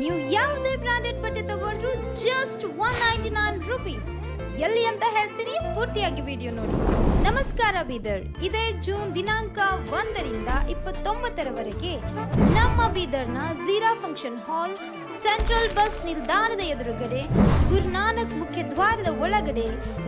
ನೀವು ಯಾವುದೇ ಬ್ರಾಂಡೆಡ್ ಬಟ್ಟೆ ತಗೊಂಡ್ರು just one ninety nine rupees ಎಲ್ಲಿ ಅಂತ ಹೇಳ್ತೀನಿ, ಪೂರ್ತಿಯಾಗಿ ವಿಡಿಯೋ ನೋಡಿ. ನಮಸ್ಕಾರ ಬೀದರ್. ಇದೇ ಜೂನ್ ದಿನಾಂಕ ಒಂದರಿಂದ ಇಪ್ಪತ್ತೊಂಬತ್ತರವರೆಗೆ ನಮ್ಮ ಬೀದರ್ನ Zeera function hall central bus ನಿಲ್ದಾಣದ ಎದುರುಗಡೆ ಗುರುನಾನಕ್ ಮುಖ್ಯ ದ್ವಾರದ ಒಳಗಡೆ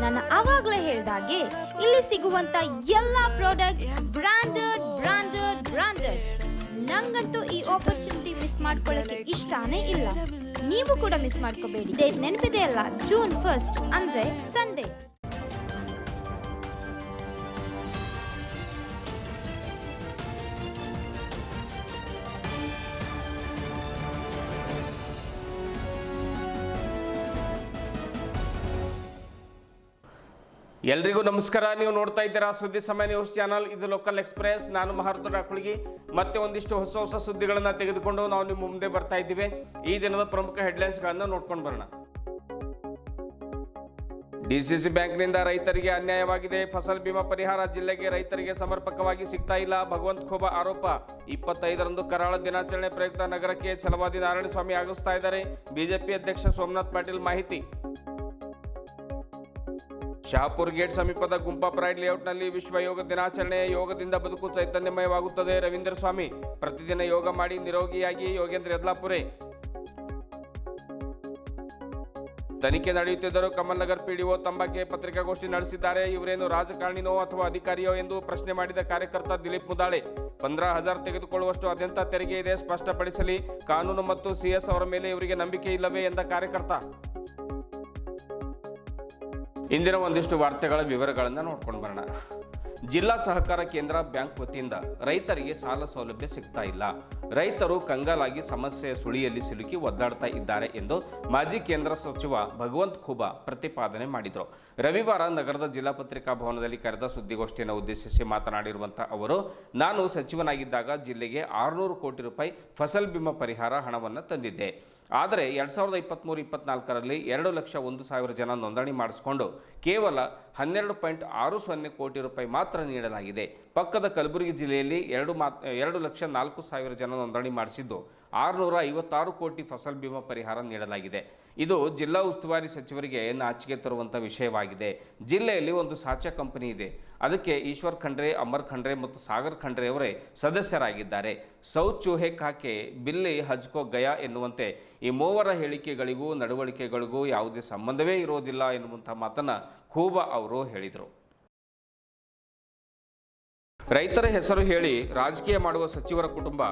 ನಾನು ಆವಾಗಲೇ ಹೇಳ್ದಾಗೆ ಇಲ್ಲಿ ಸಿಗುವಂತ ಎಲ್ಲ ಪ್ರಾಡಕ್ಟ್ಸ್ ಬ್ರಾಂಡೆಡ್ ಬ್ರಾಂಡೆಡ್ ಬ್ರಾಂಡೆಡ್ ನಂಗಂತೂ ಈ ಆಪರ್ಚುನಿಟಿ ಮಿಸ್ ಮಾಡ್ಕೊಳ್ಳೋಕೆ ಇಷ್ಟಾನೇ ಇಲ್ಲ. ನೀವು ಕೂಡ ಮಿಸ್ ಮಾಡ್ಕೋಬೇಡಿ. ಡೇಟ್ ನೆನಪಿದೆ ಅಲ್ಲ ಜೂನ್ ಫಸ್ಟ್ ಅಂದ್ರೆ ಸಂಡೇ ಎಲ್ರಿಗೂ ನಮಸ್ಕಾರ. ನೀವು ನೋಡ್ತಾ ಇದ್ದೀರಾ ಸುದ್ದಿ ಸಮಯ ನ್ಯೂಸ್ ಚಾನಲ್. ಇದು ಲೋಕಲ್ ಎಕ್ಸ್ಪ್ರೆಸ್. ನಾನು ಮಹಾರುದ್ರ ರಾಕುಳಿಗೆ ಮತ್ತೆ ಒಂದಿಷ್ಟು ಹೊಸ ಹೊಸ ಸುದ್ದಿಗಳನ್ನು ತೆಗೆದುಕೊಂಡು ನಾವು ನಿಮ್ಮ ಮುಂದೆ ಬರ್ತಾ ಇದ್ದೀವಿ. ಈ ದಿನದ ಪ್ರಮುಖ ಹೆಡ್ಲೈನ್ಸ್ಗಳನ್ನು ನೋಡ್ಕೊಂಡು ಬರೋಣ. ಡಿಸಿಸಿ ಬ್ಯಾಂಕ್ನಿಂದ ರೈತರಿಗೆ ಅನ್ಯಾಯವಾಗಿದೆ. ಫಸಲ್ ಬಿಮಾ ಪರಿಹಾರ ಜಿಲ್ಲೆಗೆ ರೈತರಿಗೆ ಸಮರ್ಪಕವಾಗಿ ಸಿಗ್ತಾ ಇಲ್ಲ. ಭಗವಂತ ಖೋಬ ಆರೋಪ. ಇಪ್ಪತ್ತೈದರಂದು ಕರಾಳ ದಿನಾಚರಣೆ ಪ್ರಯುಕ್ತ ನಗರಕ್ಕೆ ಛಲವಾದಿ ನಾರಾಯಣಸ್ವಾಮಿ ಆಗಮಿಸ್ತಾ ಇದ್ದಾರೆ. ಬಿಜೆಪಿ ಅಧ್ಯಕ್ಷ ಸೋಮನಾಥ್ ಪಾಟೀಲ್ ಮಾಹಿತಿ. ಶಹಾಪುರ್ ಗೇಟ್ ಸಮೀಪದ ಗುಂಪಾ ಪ್ರೈಡ್ ಲೇಔಟ್ನಲ್ಲಿ ವಿಶ್ವ ಯೋಗ ದಿನಾಚರಣೆ ಯೋಗದಿಂದ ಬದುಕು ಚೈತನ್ಯಮಯವಾಗುತ್ತದೆ. ರವೀಂದ್ರ ಸ್ವಾಮಿ ಪ್ರತಿದಿನ ಯೋಗ ಮಾಡಿ ನಿರೋಗಿಯಾಗಿ ಯೋಗೇಂದ್ರ ಯದ್ಲಾಪುರೆ. ತನಿಖೆ ನಡೆಯುತ್ತಿದ್ದರೂ ಕಮಲ್ ನಗರ್ ಪಿಡಿಒ ತಂಬಾಕೆ ಪತ್ರಿಕಾಗೋಷ್ಠಿ ನಡೆಸಿದ್ದಾರೆ. ಇವರೇನು ರಾಜಕಾರಣಿನೋ ಅಥವಾ ಅಧಿಕಾರಿಯೋ ಎಂದು ಪ್ರಶ್ನೆ ಮಾಡಿದ ಕಾರ್ಯಕರ್ತ ದಿಲೀಪ್ ಮುದಾಳೆ. ಪಂದ್ರ ಹಜಾರ್ ತೆಗೆದುಕೊಳ್ಳುವಷ್ಟು ಅದ್ಯಂತ ತೆರಿಗೆ ಇದೆ. ಸ್ಪಷ್ಟಪಡಿಸಲಿ, ಕಾನೂನು ಮತ್ತು ಸಿಎಸ್ ಅವರ ಮೇಲೆ ಇವರಿಗೆ ನಂಬಿಕೆ ಇಲ್ಲವೇ ಎಂದ ಕಾರ್ಯಕರ್ತ. ಇಂದಿನ ಒಂದಿಷ್ಟು ವಾರ್ತೆಗಳ ವಿವರಗಳನ್ನು ನೋಡ್ಕೊಂಡು ಬರೋಣ. ಜಿಲ್ಲಾ ಸಹಕಾರ ಕೇಂದ್ರ ಬ್ಯಾಂಕ್ ವತಿಯಿಂದ ರೈತರಿಗೆ ಸಾಲ ಸೌಲಭ್ಯ ಸಿಗ್ತಾ ಇಲ್ಲ. ರೈತರು ಕಂಗಾಲಾಗಿ ಸಮಸ್ಯೆಯ ಸುಳಿಯಲ್ಲಿ ಸಿಲುಕಿ ಒದ್ದಾಡ್ತಾ ಇದ್ದಾರೆ ಎಂದು ಮಾಜಿ ಕೇಂದ್ರ ಸಚಿವ ಭಗವಂತ್ ಖೂಬಾ ಪ್ರತಿಪಾದನೆ ಮಾಡಿದರು. ರವಿವಾರ ನಗರದ ಜಿಲ್ಲಾ ಪತ್ರಿಕಾ ಭವನದಲ್ಲಿ ಕರೆದ ಸುದ್ದಿಗೋಷ್ಠಿಯನ್ನು ಉದ್ದೇಶಿಸಿ ಮಾತನಾಡಿರುವಂಥ ಅವರು, ನಾನು ಸಚಿವನಾಗಿದ್ದಾಗ ಜಿಲ್ಲೆಗೆ ಆರುನೂರು ಕೋಟಿ ರೂಪಾಯಿ ಫಸಲ್ ಬಿಮಾ ಪರಿಹಾರ ಹಣವನ್ನು ತಂದಿದ್ದೆ. ಆದರೆ ಎರಡು ಸಾವಿರದ ಇಪ್ಪತ್ತ್ಮೂರು ಇಪ್ಪತ್ನಾಲ್ಕರಲ್ಲಿ ಎರಡು ಲಕ್ಷ ಒಂದು ಸಾವಿರ ಜನ ನೋಂದಣಿ ಮಾಡಿಸಿಕೊಂಡು ಕೇವಲ ಹನ್ನೆರಡು ಪಾಯಿಂಟ್ ಆರು ಸೊನ್ನೆ ಕೋಟಿ ರೂಪಾಯಿ ಮಾತ್ರ ನೀಡಲಾಗಿದೆ. ಪಕ್ಕದ ಕಲಬುರಗಿ ಜಿಲ್ಲೆಯಲ್ಲಿ ಎರಡು ಮಾತ್, ಎರಡು ಲಕ್ಷ ನಾಲ್ಕು ಸಾವಿರ ಜನ ನೋಂದಣಿ ಮಾಡಿಸಿದ್ದು ಆರುನೂರ ಐವತ್ತಾರು ಕೋಟಿ ಫಸಲ್ ಬಿಮಾ ಪರಿಹಾರ ನೀಡಲಾಗಿದೆ. ಇದು ಜಿಲ್ಲಾ ಉಸ್ತುವಾರಿ ಸಚಿವರಿಗೆ ನಾಚಿಕೆ ತರುವಂಥ ವಿಷಯವಾಗಿದೆ. ಜಿಲ್ಲೆಯಲ್ಲಿ ಒಂದು ಸಾಚಾ ಕಂಪನಿ ಇದೆ. ಅದಕ್ಕೆ ಈಶ್ವರ್ ಖಂಡ್ರೆ, ಅಮರ್ ಖಂಡ್ರೆ ಮತ್ತು ಸಾಗರ್ ಖಂಡ್ರೆ ಅವರೇ ಸದಸ್ಯರಾಗಿದ್ದಾರೆ. ಸೌತ್ ಚೂಹೆ ಕಾಕೆ ಬಿಲ್ಲಿ ಹಜ್ಕೋ ಗಯಾ ಎನ್ನುವಂತೆ ಈ ಮೂವರ ಹೇಳಿಕೆಗಳಿಗೂ, ನಡವಳಿಕೆಗಳಿಗೂ ಯಾವುದೇ ಸಂಬಂಧವೇ ಇರೋದಿಲ್ಲ ಎನ್ನುವಂಥ ಮಾತನ್ನು ಖೂಬಾ ಅವರು ಹೇಳಿದರು. ರೈತರ ಹೆಸರು ಹೇಳಿ ರಾಜಕೀಯ ಮಾಡುವ ಸಚಿವರ ಕುಟುಂಬ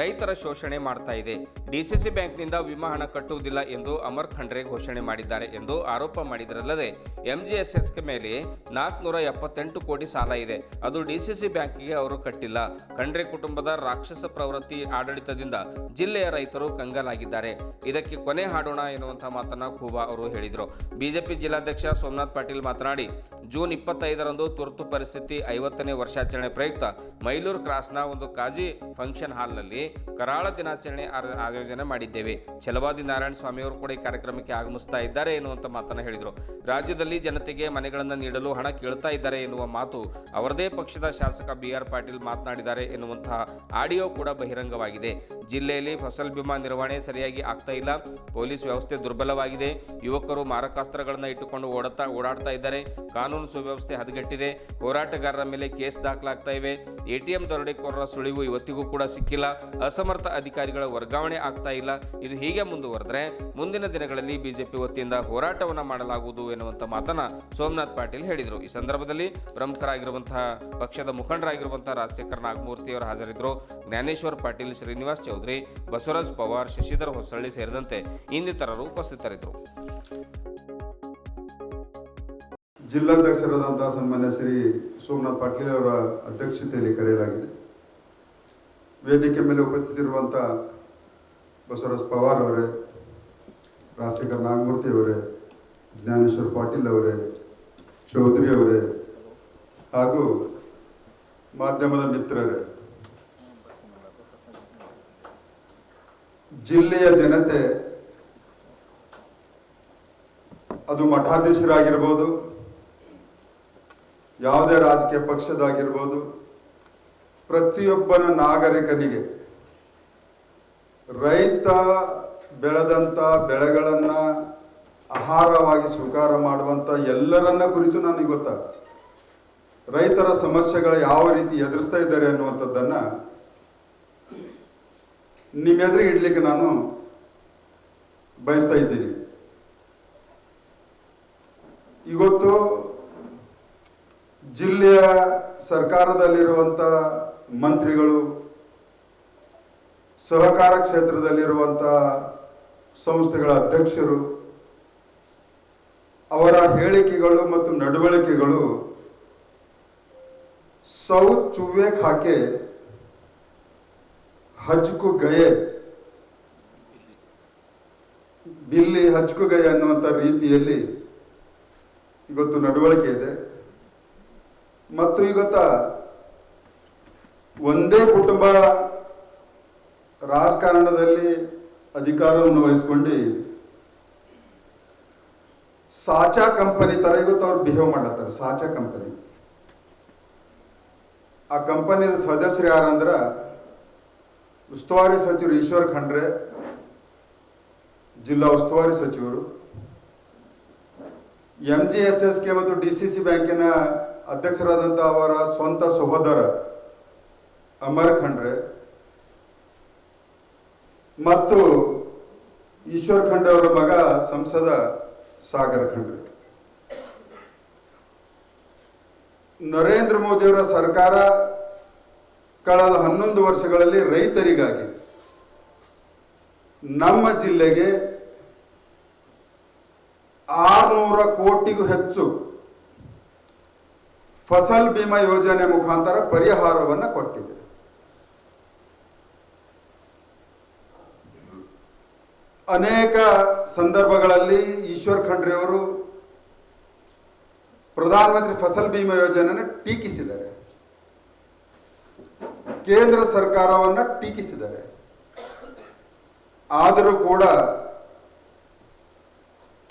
ರೈತರ ಶೋಷಣೆ ಮಾಡ್ತಾ ಇದೆ. ಡಿಸಿಸಿ ಬ್ಯಾಂಕ್ನಿಂದ ವಿಮಾ ಹಣ ಕಟ್ಟುವುದಿಲ್ಲ ಎಂದು ಅಮರ್ ಖಂಡ್ರೆ ಘೋಷಣೆ ಮಾಡಿದ್ದಾರೆ ಎಂದು ಆರೋಪ ಮಾಡಿದರಲ್ಲದೆ ಎಂಜಿಎಸ್ಎಸ್ ಮೇಲೆ ನಾಲ್ಕುನೂರ ಎಪ್ಪತ್ತೆಂಟು ಕೋಟಿ ಸಾಲ ಇದೆ. ಅದು ಡಿಸಿಸಿ ಬ್ಯಾಂಕಿಗೆ ಅವರು ಕಟ್ಟಿಲ್ಲ. ಖಂಡ್ರೆ ಕುಟುಂಬದ ರಾಕ್ಷಸ ಪ್ರವೃತ್ತಿ ಆಡಳಿತದಿಂದ ಜಿಲ್ಲೆಯ ರೈತರು ಕಂಗಾಲಾಗಿದ್ದಾರೆ. ಇದಕ್ಕೆ ಕೊನೆ ಹಾಡೋಣ ಎನ್ನುವಂಥ ಮಾತನ್ನ ಖೂಬಾ ಅವರು ಹೇಳಿದರು. ಬಿಜೆಪಿ ಜಿಲ್ಲಾಧ್ಯಕ್ಷ ಸೋಮನಾಥ್ ಪಾಟೀಲ್ ಮಾತನಾಡಿ, ಜೂನ್ ಇಪ್ಪತ್ತೈದರಂದು ತುರ್ತು ಪರಿಸ್ಥಿತಿ ಐವತ್ತನೇ ವರ್ಷಾಚರಣೆ ಪ್ರಯುಕ್ತ ಮೈಲೂರು ಕ್ರಾಸ್ನ ಒಂದು ಕಾಜಿ ಫಂಕ್ಷನ್ ಹಾಲ್ನಲ್ಲಿ ಕರಾಳ ದಿನಾಚರಣೆ ಆಯೋಜನೆ ಮಾಡಿದ್ದೇವೆ. ಛಲವಾದಿ ನಾರಾಯಣ ಸ್ವಾಮಿಯವರು ಕೂಡ ಈ ಕಾರ್ಯಕ್ರಮಕ್ಕೆ ಆಗಮಿಸ್ತಾ ಇದ್ದಾರೆ ಎನ್ನುವಂಥ ಮಾತನ್ನು ಹೇಳಿದರು. ರಾಜ್ಯದಲ್ಲಿ ಜನತೆಗೆ ಮನೆಗಳನ್ನು ನೀಡಲು ಹಣ ಕೇಳ್ತಾ ಇದ್ದಾರೆ ಎನ್ನುವ ಮಾತು ಅವರದೇ ಪಕ್ಷದ ಶಾಸಕ ಬಿ ಆರ್ ಪಾಟೀಲ್ ಮಾತನಾಡಿದ್ದಾರೆ ಎನ್ನುವಂತಹ ಆಡಿಯೋ ಕೂಡ ಬಹಿರಂಗವಾಗಿದೆ. ಜಿಲ್ಲೆಯಲ್ಲಿ ಫಸಲ್ ಬಿಮಾ ನಿರ್ವಹಣೆ ಸರಿಯಾಗಿ ಆಗ್ತಾ ಇಲ್ಲ. ಪೊಲೀಸ್ ವ್ಯವಸ್ಥೆ ದುರ್ಬಲವಾಗಿದೆ. ಯುವಕರು ಮಾರಕಾಸ್ತ್ರಗಳನ್ನು ಇಟ್ಟುಕೊಂಡು ಓಡತಾ, ಓಡಾಡ್ತಾ ಇದ್ದಾರೆ. ಕಾನೂನು ಸುವ್ಯವಸ್ಥೆ ಹದಗೆಟ್ಟಿದೆ. ಹೋರಾಟಗಾರರ ಮೇಲೆ ಕೇಸ್ ದಾಖಲಾಗ್ತಾ ಇವೆ. ಎಟಿಎಂ ದರೋಡೆಕೋರರ ಸುಳಿವು ಇವತ್ತಿಗೂ ಕೂಡ ಸಿಕ್ಕಿಲ್ಲ. ಅಸಮರ್ಥ ಅಧಿಕಾರಿಗಳ ವರ್ಗಾವಣೆ ಆಗ್ತಾ ಇಲ್ಲ. ಇದು ಹೀಗೆ ಮುಂದುವರೆದ್ರೆ ಮುಂದಿನ ದಿನಗಳಲ್ಲಿ ಬಿಜೆಪಿ ವತಿಯಿಂದ ಹೋರಾಟವನ್ನು ಮಾಡಲಾಗುವುದು ಎನ್ನುವಂಥ ಮಾತನ್ನ ಸೋಮನಾಥ್ ಪಾಟೀಲ್ ಹೇಳಿದರು. ಈ ಸಂದರ್ಭದಲ್ಲಿ ಪ್ರಮುಖರಾಗಿರುವಂತಹ ಪಕ್ಷದ ಮುಖಂಡರಾಗಿರುವಂತಹ ರಾಜಶೇಖರ್ ನಾಗಮೂರ್ತಿ ಅವರು ಹಾಜರಿದ್ದರು. ಜ್ಞಾನೇಶ್ವರ್ ಪಾಟೀಲ್, ಶ್ರೀನಿವಾಸ್ ಚೌಧರಿ, ಬಸವರಾಜ್ ಪವಾರ್, ಶಶಿಧರ್ ಹೊಸಳ್ಳಿ ಸೇರಿದಂತೆ ಇನ್ನಿತರರು ಉಪಸ್ಥಿತರಿದ್ದರು. ಜಿಲ್ಲಾಧ್ಯಕ್ಷರಾದಂತಹ ಸನ್ಮಾನ್ಯ ಶ್ರೀ ಸೋಮನಾಥ್ ಪಾಟೀಲ್ ಅವರ ಅಧ್ಯಕ್ಷತೆಯಲ್ಲಿ ಕರೆಯಲಾಗಿದೆ. ವೇದಿಕೆ ಮೇಲೆ ಉಪಸ್ಥಿತಿರುವಂತಹ ಬಸವರಾಜ್ ಪವಾರ್ ಅವರೇ, ರಾಜಶೇಖರ್ ನಾಗಮೂರ್ತಿ ಅವರೇ, ಜ್ಞಾನೇಶ್ವರ್ ಪಾಟೀಲ್ ಅವರೇ, ಚೌಧರಿ ಅವರೇ ಹಾಗೂ ಮಾಧ್ಯಮದ ಮಿತ್ರರೇ. ಜಿಲ್ಲೆಯ ಜನತೆ ಅದು ಮಠಾಧೀಶರಾಗಿರ್ಬೋದು ಯಾವುದೇ ರಾಜಕೀಯ ಪಕ್ಷದಾಗಿರ್ಬೋದು, ಪ್ರತಿಯೊಬ್ಬನ ನಾಗರಿಕನಿಗೆ ರೈತ ಬೆಳೆದಂತ ಬೆಳೆಗಳನ್ನ ಆಹಾರವಾಗಿ ಸ್ವೀಕಾರ ಮಾಡುವಂತ ಎಲ್ಲರನ್ನ ಕುರಿತು ನನಗೆ ಗೊತ್ತ? ರೈತರ ಸಮಸ್ಯೆಗಳು ಯಾವ ರೀತಿ ಎದುರಿಸ್ತಾ ಇದ್ದಾರೆ ಅನ್ನುವಂಥದ್ದನ್ನ ನಿಮ್ಮೆದುರಿಗೆ ಇಡ್ಲಿಕ್ಕೆ ನಾನು ಬಯಸ್ತಾ ಇದ್ದೀನಿ. ಇವತ್ತು ಜಿಲ್ಲೆಯ ಸರ್ಕಾರದಲ್ಲಿರುವಂಥ ಮಂತ್ರಿಗಳು, ಸಹಕಾರ ಕ್ಷೇತ್ರದಲ್ಲಿರುವಂಥ ಸಂಸ್ಥೆಗಳ ಅಧ್ಯಕ್ಷರು, ಅವರ ಹೇಳಿಕೆಗಳು ಮತ್ತು ನಡವಳಿಕೆಗಳು ಸೌ ಚುವೆ ಖಾಕೆ ಹಜ್ಕು ಗಯೆ, ಬಿಲ್ಲಿ ಹಚ್ಕು ಗಯೆ ಅನ್ನುವಂಥ ರೀತಿಯಲ್ಲಿ ಇವತ್ತು ನಡವಳಿಕೆ ಇದೆ. ಮತ್ತು ಇವತ್ತ ಒಂದೇ ಕುಟುಂಬ ರಾಜಕಾರಣದಲ್ಲಿ ಅಧಿಕಾರವನ್ನು ವಹಿಸ್ಕೊಂಡು, ಸಾಚಾ ಕಂಪನಿ ತರ ಇವತ್ತು ಅವ್ರು ಬಿಹೇವ್ ಮಾಡತ್ತಾರೆ, ಸಾಚಾ ಕಂಪನಿ. ಆ ಕಂಪನಿಯ ಸದಸ್ಯರು ಯಾರಂದ್ರ ಉಸ್ತುವಾರಿ ಸಚಿವರು ಈಶ್ವರ್ ಖಂಡ್ರೆ, ಜಿಲ್ಲಾ ಉಸ್ತುವಾರಿ ಸಚಿವರು. M G S S K ಮತ್ತು ಡಿ ಸಿ ಸಿ ಬ್ಯಾಂಕಿನ ಅಧ್ಯಕ್ಷರಾದಂಥ ಅವರ ಸ್ವಂತ ಸಹೋದರ ಅಮರ್ ಖಂಡ್ರೆ ಮತ್ತು ಈಶ್ವರ್ ಖಂಡ್ರೆ ಅವರ ಮಗ ಸಂಸದ ಸಾಗರ್ ಖಂಡ್ರೆ. ನರೇಂದ್ರ ಮೋದಿಯವರ ಸರ್ಕಾರ ಕಳೆದ ಹನ್ನೊಂದು ವರ್ಷಗಳಲ್ಲಿ ರೈತರಿಗಾಗಿ ನಮ್ಮ ಜಿಲ್ಲೆಗೆ ಆರ್ನೂರ ಕೋಟಿಗೂ ಹೆಚ್ಚು ಫಸಲ್ ಬಿಮಾ ಯೋಜನೆ ಮುಖಾಂತರ ಪರಿಹಾರವನ್ನು ಕೊಟ್ಟಿದೆ. ಅನೇಕ ಸಂದರ್ಭಗಳಲ್ಲಿ ಈಶ್ವರ್ ಖಂಡ್ರೆ ಅವರು ಪ್ರಧಾನಮಂತ್ರಿ ಫಸಲ್ ಬಿಮಾ ಯೋಜನೆಯನ್ನು ಟೀಕಿಸಿದ್ದಾರೆ. ಕೇಂದ್ರ ಸರ್ಕಾರವನ್ನು ಟೀಕಿಸಿದ್ದಾರೆ. ಆದರೂ ಕೂಡ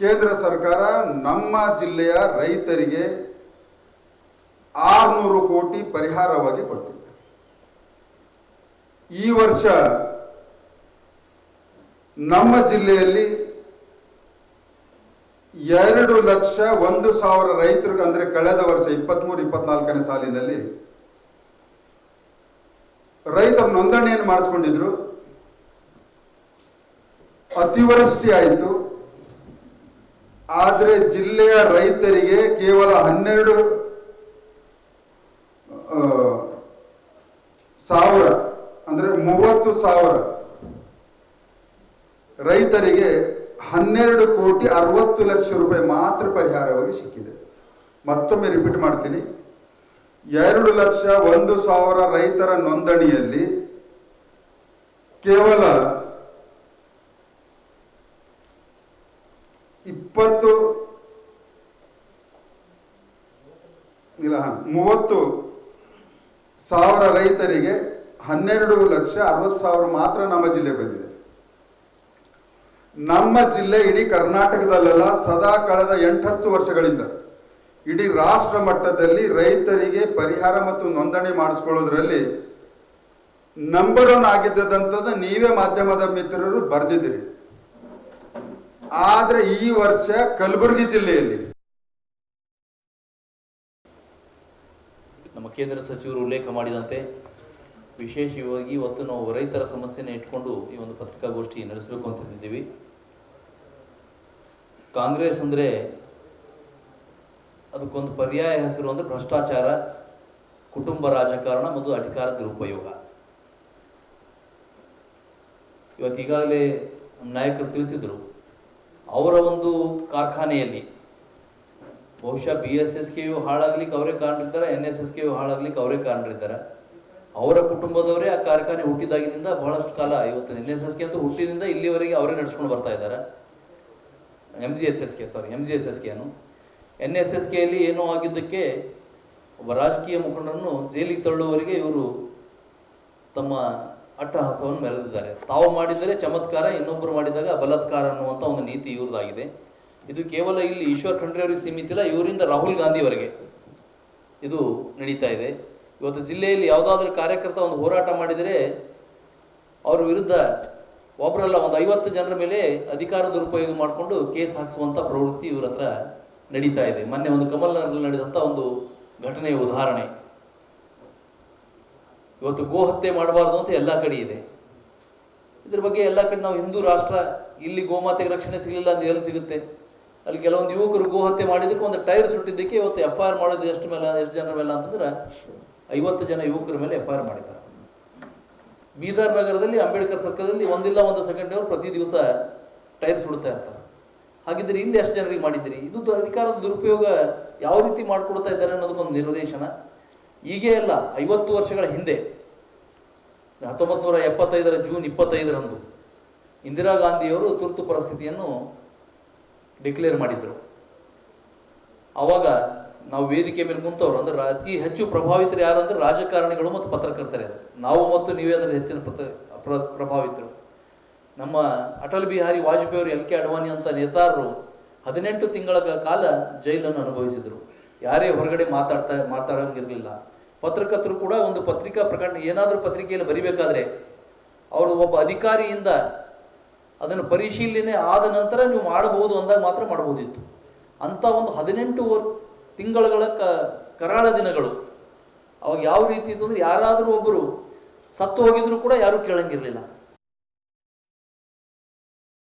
ಕೇಂದ್ರ ಸರ್ಕಾರ ನಮ್ಮ ಜಿಲ್ಲೆಯ ರೈತರಿಗೆ ಆರ್ನೂರು ಕೋಟಿ ಪರಿಹಾರವಾಗಿ ಕೊಟ್ಟಿದೆ ಈ ವರ್ಷ ನಮ್ಮ ಜಿಲ್ಲೆಯಲ್ಲಿ ಎರಡು ಲಕ್ಷ ಒಂದು ಸಾವಿರ ರೈತರಿಗೆ, ಅಂದ್ರೆ ಕಳೆದ ವರ್ಷ ಇಪ್ಪತ್ಮೂರು, ಇಪ್ಪತ್ನಾಲ್ಕನೇ ಸಾಲಿನಲ್ಲಿ ರೈತರ ನೋಂದಣಿಯನ್ನು ಮಾಡಿಸ್ಕೊಂಡಿದ್ರು. ಅತಿವೃಷ್ಟಿ ಆಯಿತು. ಆದರೆ ಜಿಲ್ಲೆಯ ರೈತರಿಗೆ ಕೇವಲ ಹನ್ನೆರಡು ಆ, ಸಾವಿರ ಅಂದ್ರೆ ಮೂವತ್ತು ಸಾವಿರ. ರೈತರಿಗೆ ಹನ್ನೆರಡು ಕೋಟಿ ಅರವತ್ತು ಲಕ್ಷ ರೂಪಾಯಿ ಮಾತ್ರ ಪರಿಹಾರವಾಗಿ ಸಿಕ್ಕಿದೆ. ಮತ್ತೊಮ್ಮೆ ರಿಪೀಟ್ ಮಾಡ್ತೀನಿ. ಎರಡು ಲಕ್ಷ ಒಂದು ಸಾವಿರ ರೈತರ ನೋಂದಣಿಯಲ್ಲಿ ಕೇವಲ ಇಪ್ಪತ್ತು ಇಲ್ಲ, ಮೂವತ್ತು ಸಾವಿರ ರೈತರಿಗೆ ಹನ್ನೆರಡು ಲಕ್ಷ ಅರವತ್ತು ಸಾವಿರ ಮಾತ್ರ ನಮ್ಮ ಜಿಲ್ಲೆ ಬಂದಿದೆ. ನಮ್ಮ ಜಿಲ್ಲೆ ಇಡೀ ಕರ್ನಾಟಕದಲ್ಲೆಲ್ಲ ಸದಾ ಕಳೆದ ಎಂಟತ್ತು ವರ್ಷಗಳಿಂದ ಇಡೀ ರಾಷ್ಟ್ರ ಮಟ್ಟದಲ್ಲಿ ರೈತರಿಗೆ ಪರಿಹಾರ ಮತ್ತು ನೋಂದಣಿ ಮಾಡಿಸ್ಕೊಳ್ಳೋದ್ರಲ್ಲಿ ನಂಬರ್ ಒನ್ ಆಗಿದ್ದಂಥದ್ದು ನೀವೇ ಮಾಧ್ಯಮದ ಮಿತ್ರರು ಬರೆದಿದ್ದೀರಿ. ಆದ್ರೆ ಈ ವರ್ಷ ಕಲಬುರಗಿ ಜಿಲ್ಲೆಯಲ್ಲಿ ನಮ್ಮ ಕೇಂದ್ರ ಸಚಿವರು ಉಲ್ಲೇಖ ಮಾಡಿದಂತೆ ವಿಶೇಷವಾಗಿ ಇವತ್ತು ನಾವು ರೈತರ ಸಮಸ್ಯೆನ ಇಟ್ಕೊಂಡು ಈ ಒಂದು ಪತ್ರಿಕಾಗೋಷ್ಠಿ ನಡೆಸಬೇಕು ಅಂತಿದ್ದೀವಿ ಕಾಂಗ್ರೆಸ್ ಅಂದರೆ ಅದಕ್ಕೊಂದು ಪರ್ಯಾಯ ಹೆಸರು ಅಂದರೆ ಭ್ರಷ್ಟಾಚಾರ, ಕುಟುಂಬ ರಾಜಕಾರಣ ಮತ್ತು ಅಧಿಕಾರ ದುರುಪಯೋಗ. ಇವತ್ತು ಈಗಾಗಲೇ ನಾಯಕರು ತಿಳಿಸಿದರು, ಅವರ ಒಂದು ಕಾರ್ಖಾನೆಯಲ್ಲಿ ಬಹುಶಃ ಬಿ ಎಸ್ ಎಸ್ ಕೆಯು ಹಾಳಾಗ್ಲಿಕ್ಕೆ ಅವರೇ ಕಾರಣರಿದ್ದಾರೆ ಎನ್ ಎಸ್ ಎಸ್ ಕೆಯು ಹಾಳಾಗ್ಲಿಕ್ಕೆ ಅವರೇ ಕಾರಣರಿದ್ದಾರೆ. ಅವರ ಕುಟುಂಬದವರೇ ಆ ಕಾರ್ಖಾನೆ ಹುಟ್ಟಿದಾಗಿನಿಂದ ಬಹಳಷ್ಟು ಕಾಲ ಇವತ್ತು ಎನ್ ಎಸ್ ಎಸ್ ಕೆ ಅಂತೂ ಹುಟ್ಟಿದಿಂದ ಇಲ್ಲಿವರೆಗೆ ಅವರೇ ನಡ್ಸ್ಕೊಂಡು ಬರ್ತಾ ಇದ್ದಾರೆ. M G S S K sorry M G S S ಕೆನು N S S ಕೆಯಲ್ಲಿ ಏನೋ ಆಗಿದ್ದಕ್ಕೆ ಒಬ್ಬ ರಾಜಕೀಯ ಮುಖಂಡರನ್ನು ಜೈಲಿಗೆ ತಳ್ಳುವವರಿಗೆ ಇವರು ತಮ್ಮ ಅಟ್ಟಹಾಸವನ್ನು ಮೆರೆದಿದ್ದಾರೆ. ತಾವು ಮಾಡಿದರೆ ಚಮತ್ಕಾರ, ಇನ್ನೊಬ್ಬರು ಮಾಡಿದಾಗ ಬಲತ್ಕಾರ ಅನ್ನುವಂಥ ಒಂದು ನೀತಿ ಇವ್ರದ್ದಾಗಿದೆ ಇದು ಕೇವಲ ಇಲ್ಲಿ ಈಶ್ವರ್ ಖಂಡ್ರೆ ಅವರಿಗೆ ಸೀಮಿತ ಇಲ್ಲ, ಇವರಿಂದ ರಾಹುಲ್ ಗಾಂಧಿಯವರೆಗೆ ಇದು ನಡೀತಾ ಇದೆ. ಇವತ್ತು ಜಿಲ್ಲೆಯಲ್ಲಿ ಯಾವುದಾದ್ರೂ ಕಾರ್ಯಕರ್ತ ಒಂದು ಹೋರಾಟ ಮಾಡಿದರೆ ಅವ್ರ ವಿರುದ್ಧ ಒಬ್ಬರಲ್ಲ ಒಂದು ಐವತ್ತು ಜನರ ಮೇಲೆ ಅಧಿಕಾರ ದುರುಪಯೋಗ ಮಾಡಿಕೊಂಡು ಕೇಸ್ ಹಾಕಿಸುವಂಥ ಪ್ರವೃತ್ತಿ ಇವ್ರ ಹತ್ರ ನಡೀತಾ ಇದೆ. ಮೊನ್ನೆ ಒಂದು ಕಮಲ್ ನಗರದಲ್ಲಿ ನಡೆದಂಥ ಒಂದು ಘಟನೆಯ ಉದಾಹರಣೆ. ಇವತ್ತು ಗೋ ಹತ್ಯೆ ಮಾಡಬಾರ್ದು ಅಂತ ಎಲ್ಲ ಕಡೆ ಇದೆ. ಇದ್ರ ಬಗ್ಗೆ ಎಲ್ಲ ಕಡೆ ನಾವು ಹಿಂದೂ ರಾಷ್ಟ್ರ ಇಲ್ಲಿ ಗೋಮಾತೆಗೆ ರಕ್ಷಣೆ ಸಿಗಲಿಲ್ಲ ಅಂತ ಎಲ್ಲಿ ಸಿಗುತ್ತೆ. ಅಲ್ಲಿ ಕೆಲವೊಂದು ಯುವಕರು ಗೋ ಹತ್ಯೆ ಮಾಡಿದ್ದಕ್ಕೆ ಒಂದು ಟೈರ್ ಸುಟ್ಟಿದ್ದಕ್ಕೆ ಇವತ್ತು ಎಫ್ ಆರ್ ಮಾಡೋದು ಎಷ್ಟು ಮೇಲೆ, ಎಷ್ಟು ಜನರ ಮೇಲೆ ಅಂತಂದ್ರೆ ಐವತ್ತು ಜನ ಯುವಕರ ಮೇಲೆ ಎಫ್ ಐ ಆರ್ ಮಾಡಿದ್ದಾರೆ. ಬೀದರ್ ನಗರದಲ್ಲಿ ಅಂಬೇಡ್ಕರ್ ಸರ್ಕಲ್ದಲ್ಲಿ ಒಂದಿಲ್ಲ ಒಂದು ಸೆಕೆಂಡ್ ಅವರು ಪ್ರತಿ ದಿವಸ ಟೈರ್ ಸುಡ್ತಾ ಇರ್ತಾರೆ. ಹಾಗಿದ್ರೆ ಇಲ್ಲಿ ಎಷ್ಟು ಜನರಿಗೆ ಮಾಡಿದ್ದೀರಿ. ಇದು ಅಧಿಕಾರದ ದುರುಪಯೋಗ ಯಾವ ರೀತಿ ಮಾಡಿಕೊಡ್ತಾ ಇದ್ದಾರೆ ಅನ್ನೋದಕ್ಕೊಂದು ನಿರ್ದೇಶನ. ಈಗೇ ಅಲ್ಲ, ಐವತ್ತು ವರ್ಷಗಳ ಹಿಂದೆ ಹತ್ತೊಂಬತ್ತು ನೂರ ಎಪ್ಪತ್ತೈದರ ಜೂನ್ ಇಪ್ಪತ್ತೈದರಂದು ಇಂದಿರಾ ಗಾಂಧಿಯವರು ತುರ್ತು ಪರಿಸ್ಥಿತಿಯನ್ನು ಡಿಕ್ಲೇರ್ ಮಾಡಿದ್ರು. ಅವಾಗ ನಾವು ವೇದಿಕೆ ಮೇಲೆ ಕುಂತವ್ರು, ಅಂದ್ರೆ ಅತಿ ಹೆಚ್ಚು ಪ್ರಭಾವಿತರು ಯಾರು ಅಂದ್ರೆ ರಾಜಕಾರಣಿಗಳು ಮತ್ತು ಪತ್ರಕರ್ತರೇ ನಾವು ಮತ್ತು ನೀವೇ ಅಂದ್ರೆ ಹೆಚ್ಚಿನ ಪ್ರಭಾವಿತರು. ನಮ್ಮ ಅಟಲ್ ಬಿಹಾರಿ ವಾಜಪೇಯಿ ಅವರು ಎಲ್ ಕೆ ಅಡ್ವಾನಿ ಅಂತ ನೇತಾರರು ಹದಿನೆಂಟು ತಿಂಗಳ ಕಾಲ ಜೈಲನ್ನು ಅನುಭವಿಸಿದರು. ಯಾರೇ ಹೊರಗಡೆ ಮಾತಾಡ್ತಾ ಮಾತಾಡಂಗಿರಲಿಲ್ಲ. ಪತ್ರಕರ್ತರು ಕೂಡ ಒಂದು ಪತ್ರಿಕಾ ಪ್ರಕಟಣೆ ಏನಾದರೂ ಪತ್ರಿಕೆಯಲ್ಲಿ ಬರಿಬೇಕಾದ್ರೆ ಅವರು ಒಬ್ಬ ಅಧಿಕಾರಿಯಿಂದ ಅದನ್ನು ಪರಿಶೀಲನೆ ಆದ ನಂತರ ನೀವು ಮಾಡಬಹುದು ಅಂದಾಗ ಮಾತ್ರ ಮಾಡಬಹುದಿತ್ತು. ಅಂತ ಒಂದು ಹದಿನೆಂಟು ತಿಂಗಳುಗಳ ಕ ಕರಾಳ ದಿನಗಳು. ಅವಾಗ ಯಾವ ರೀತಿ ಇತ್ತು ಅಂದ್ರೆ ಯಾರಾದರೂ ಒಬ್ಬರು ಸತ್ತು ಹೋಗಿದ್ರು ಕೂಡ ಯಾರೂ ಕೇಳಂಗಿರ್ಲಿಲ್ಲ.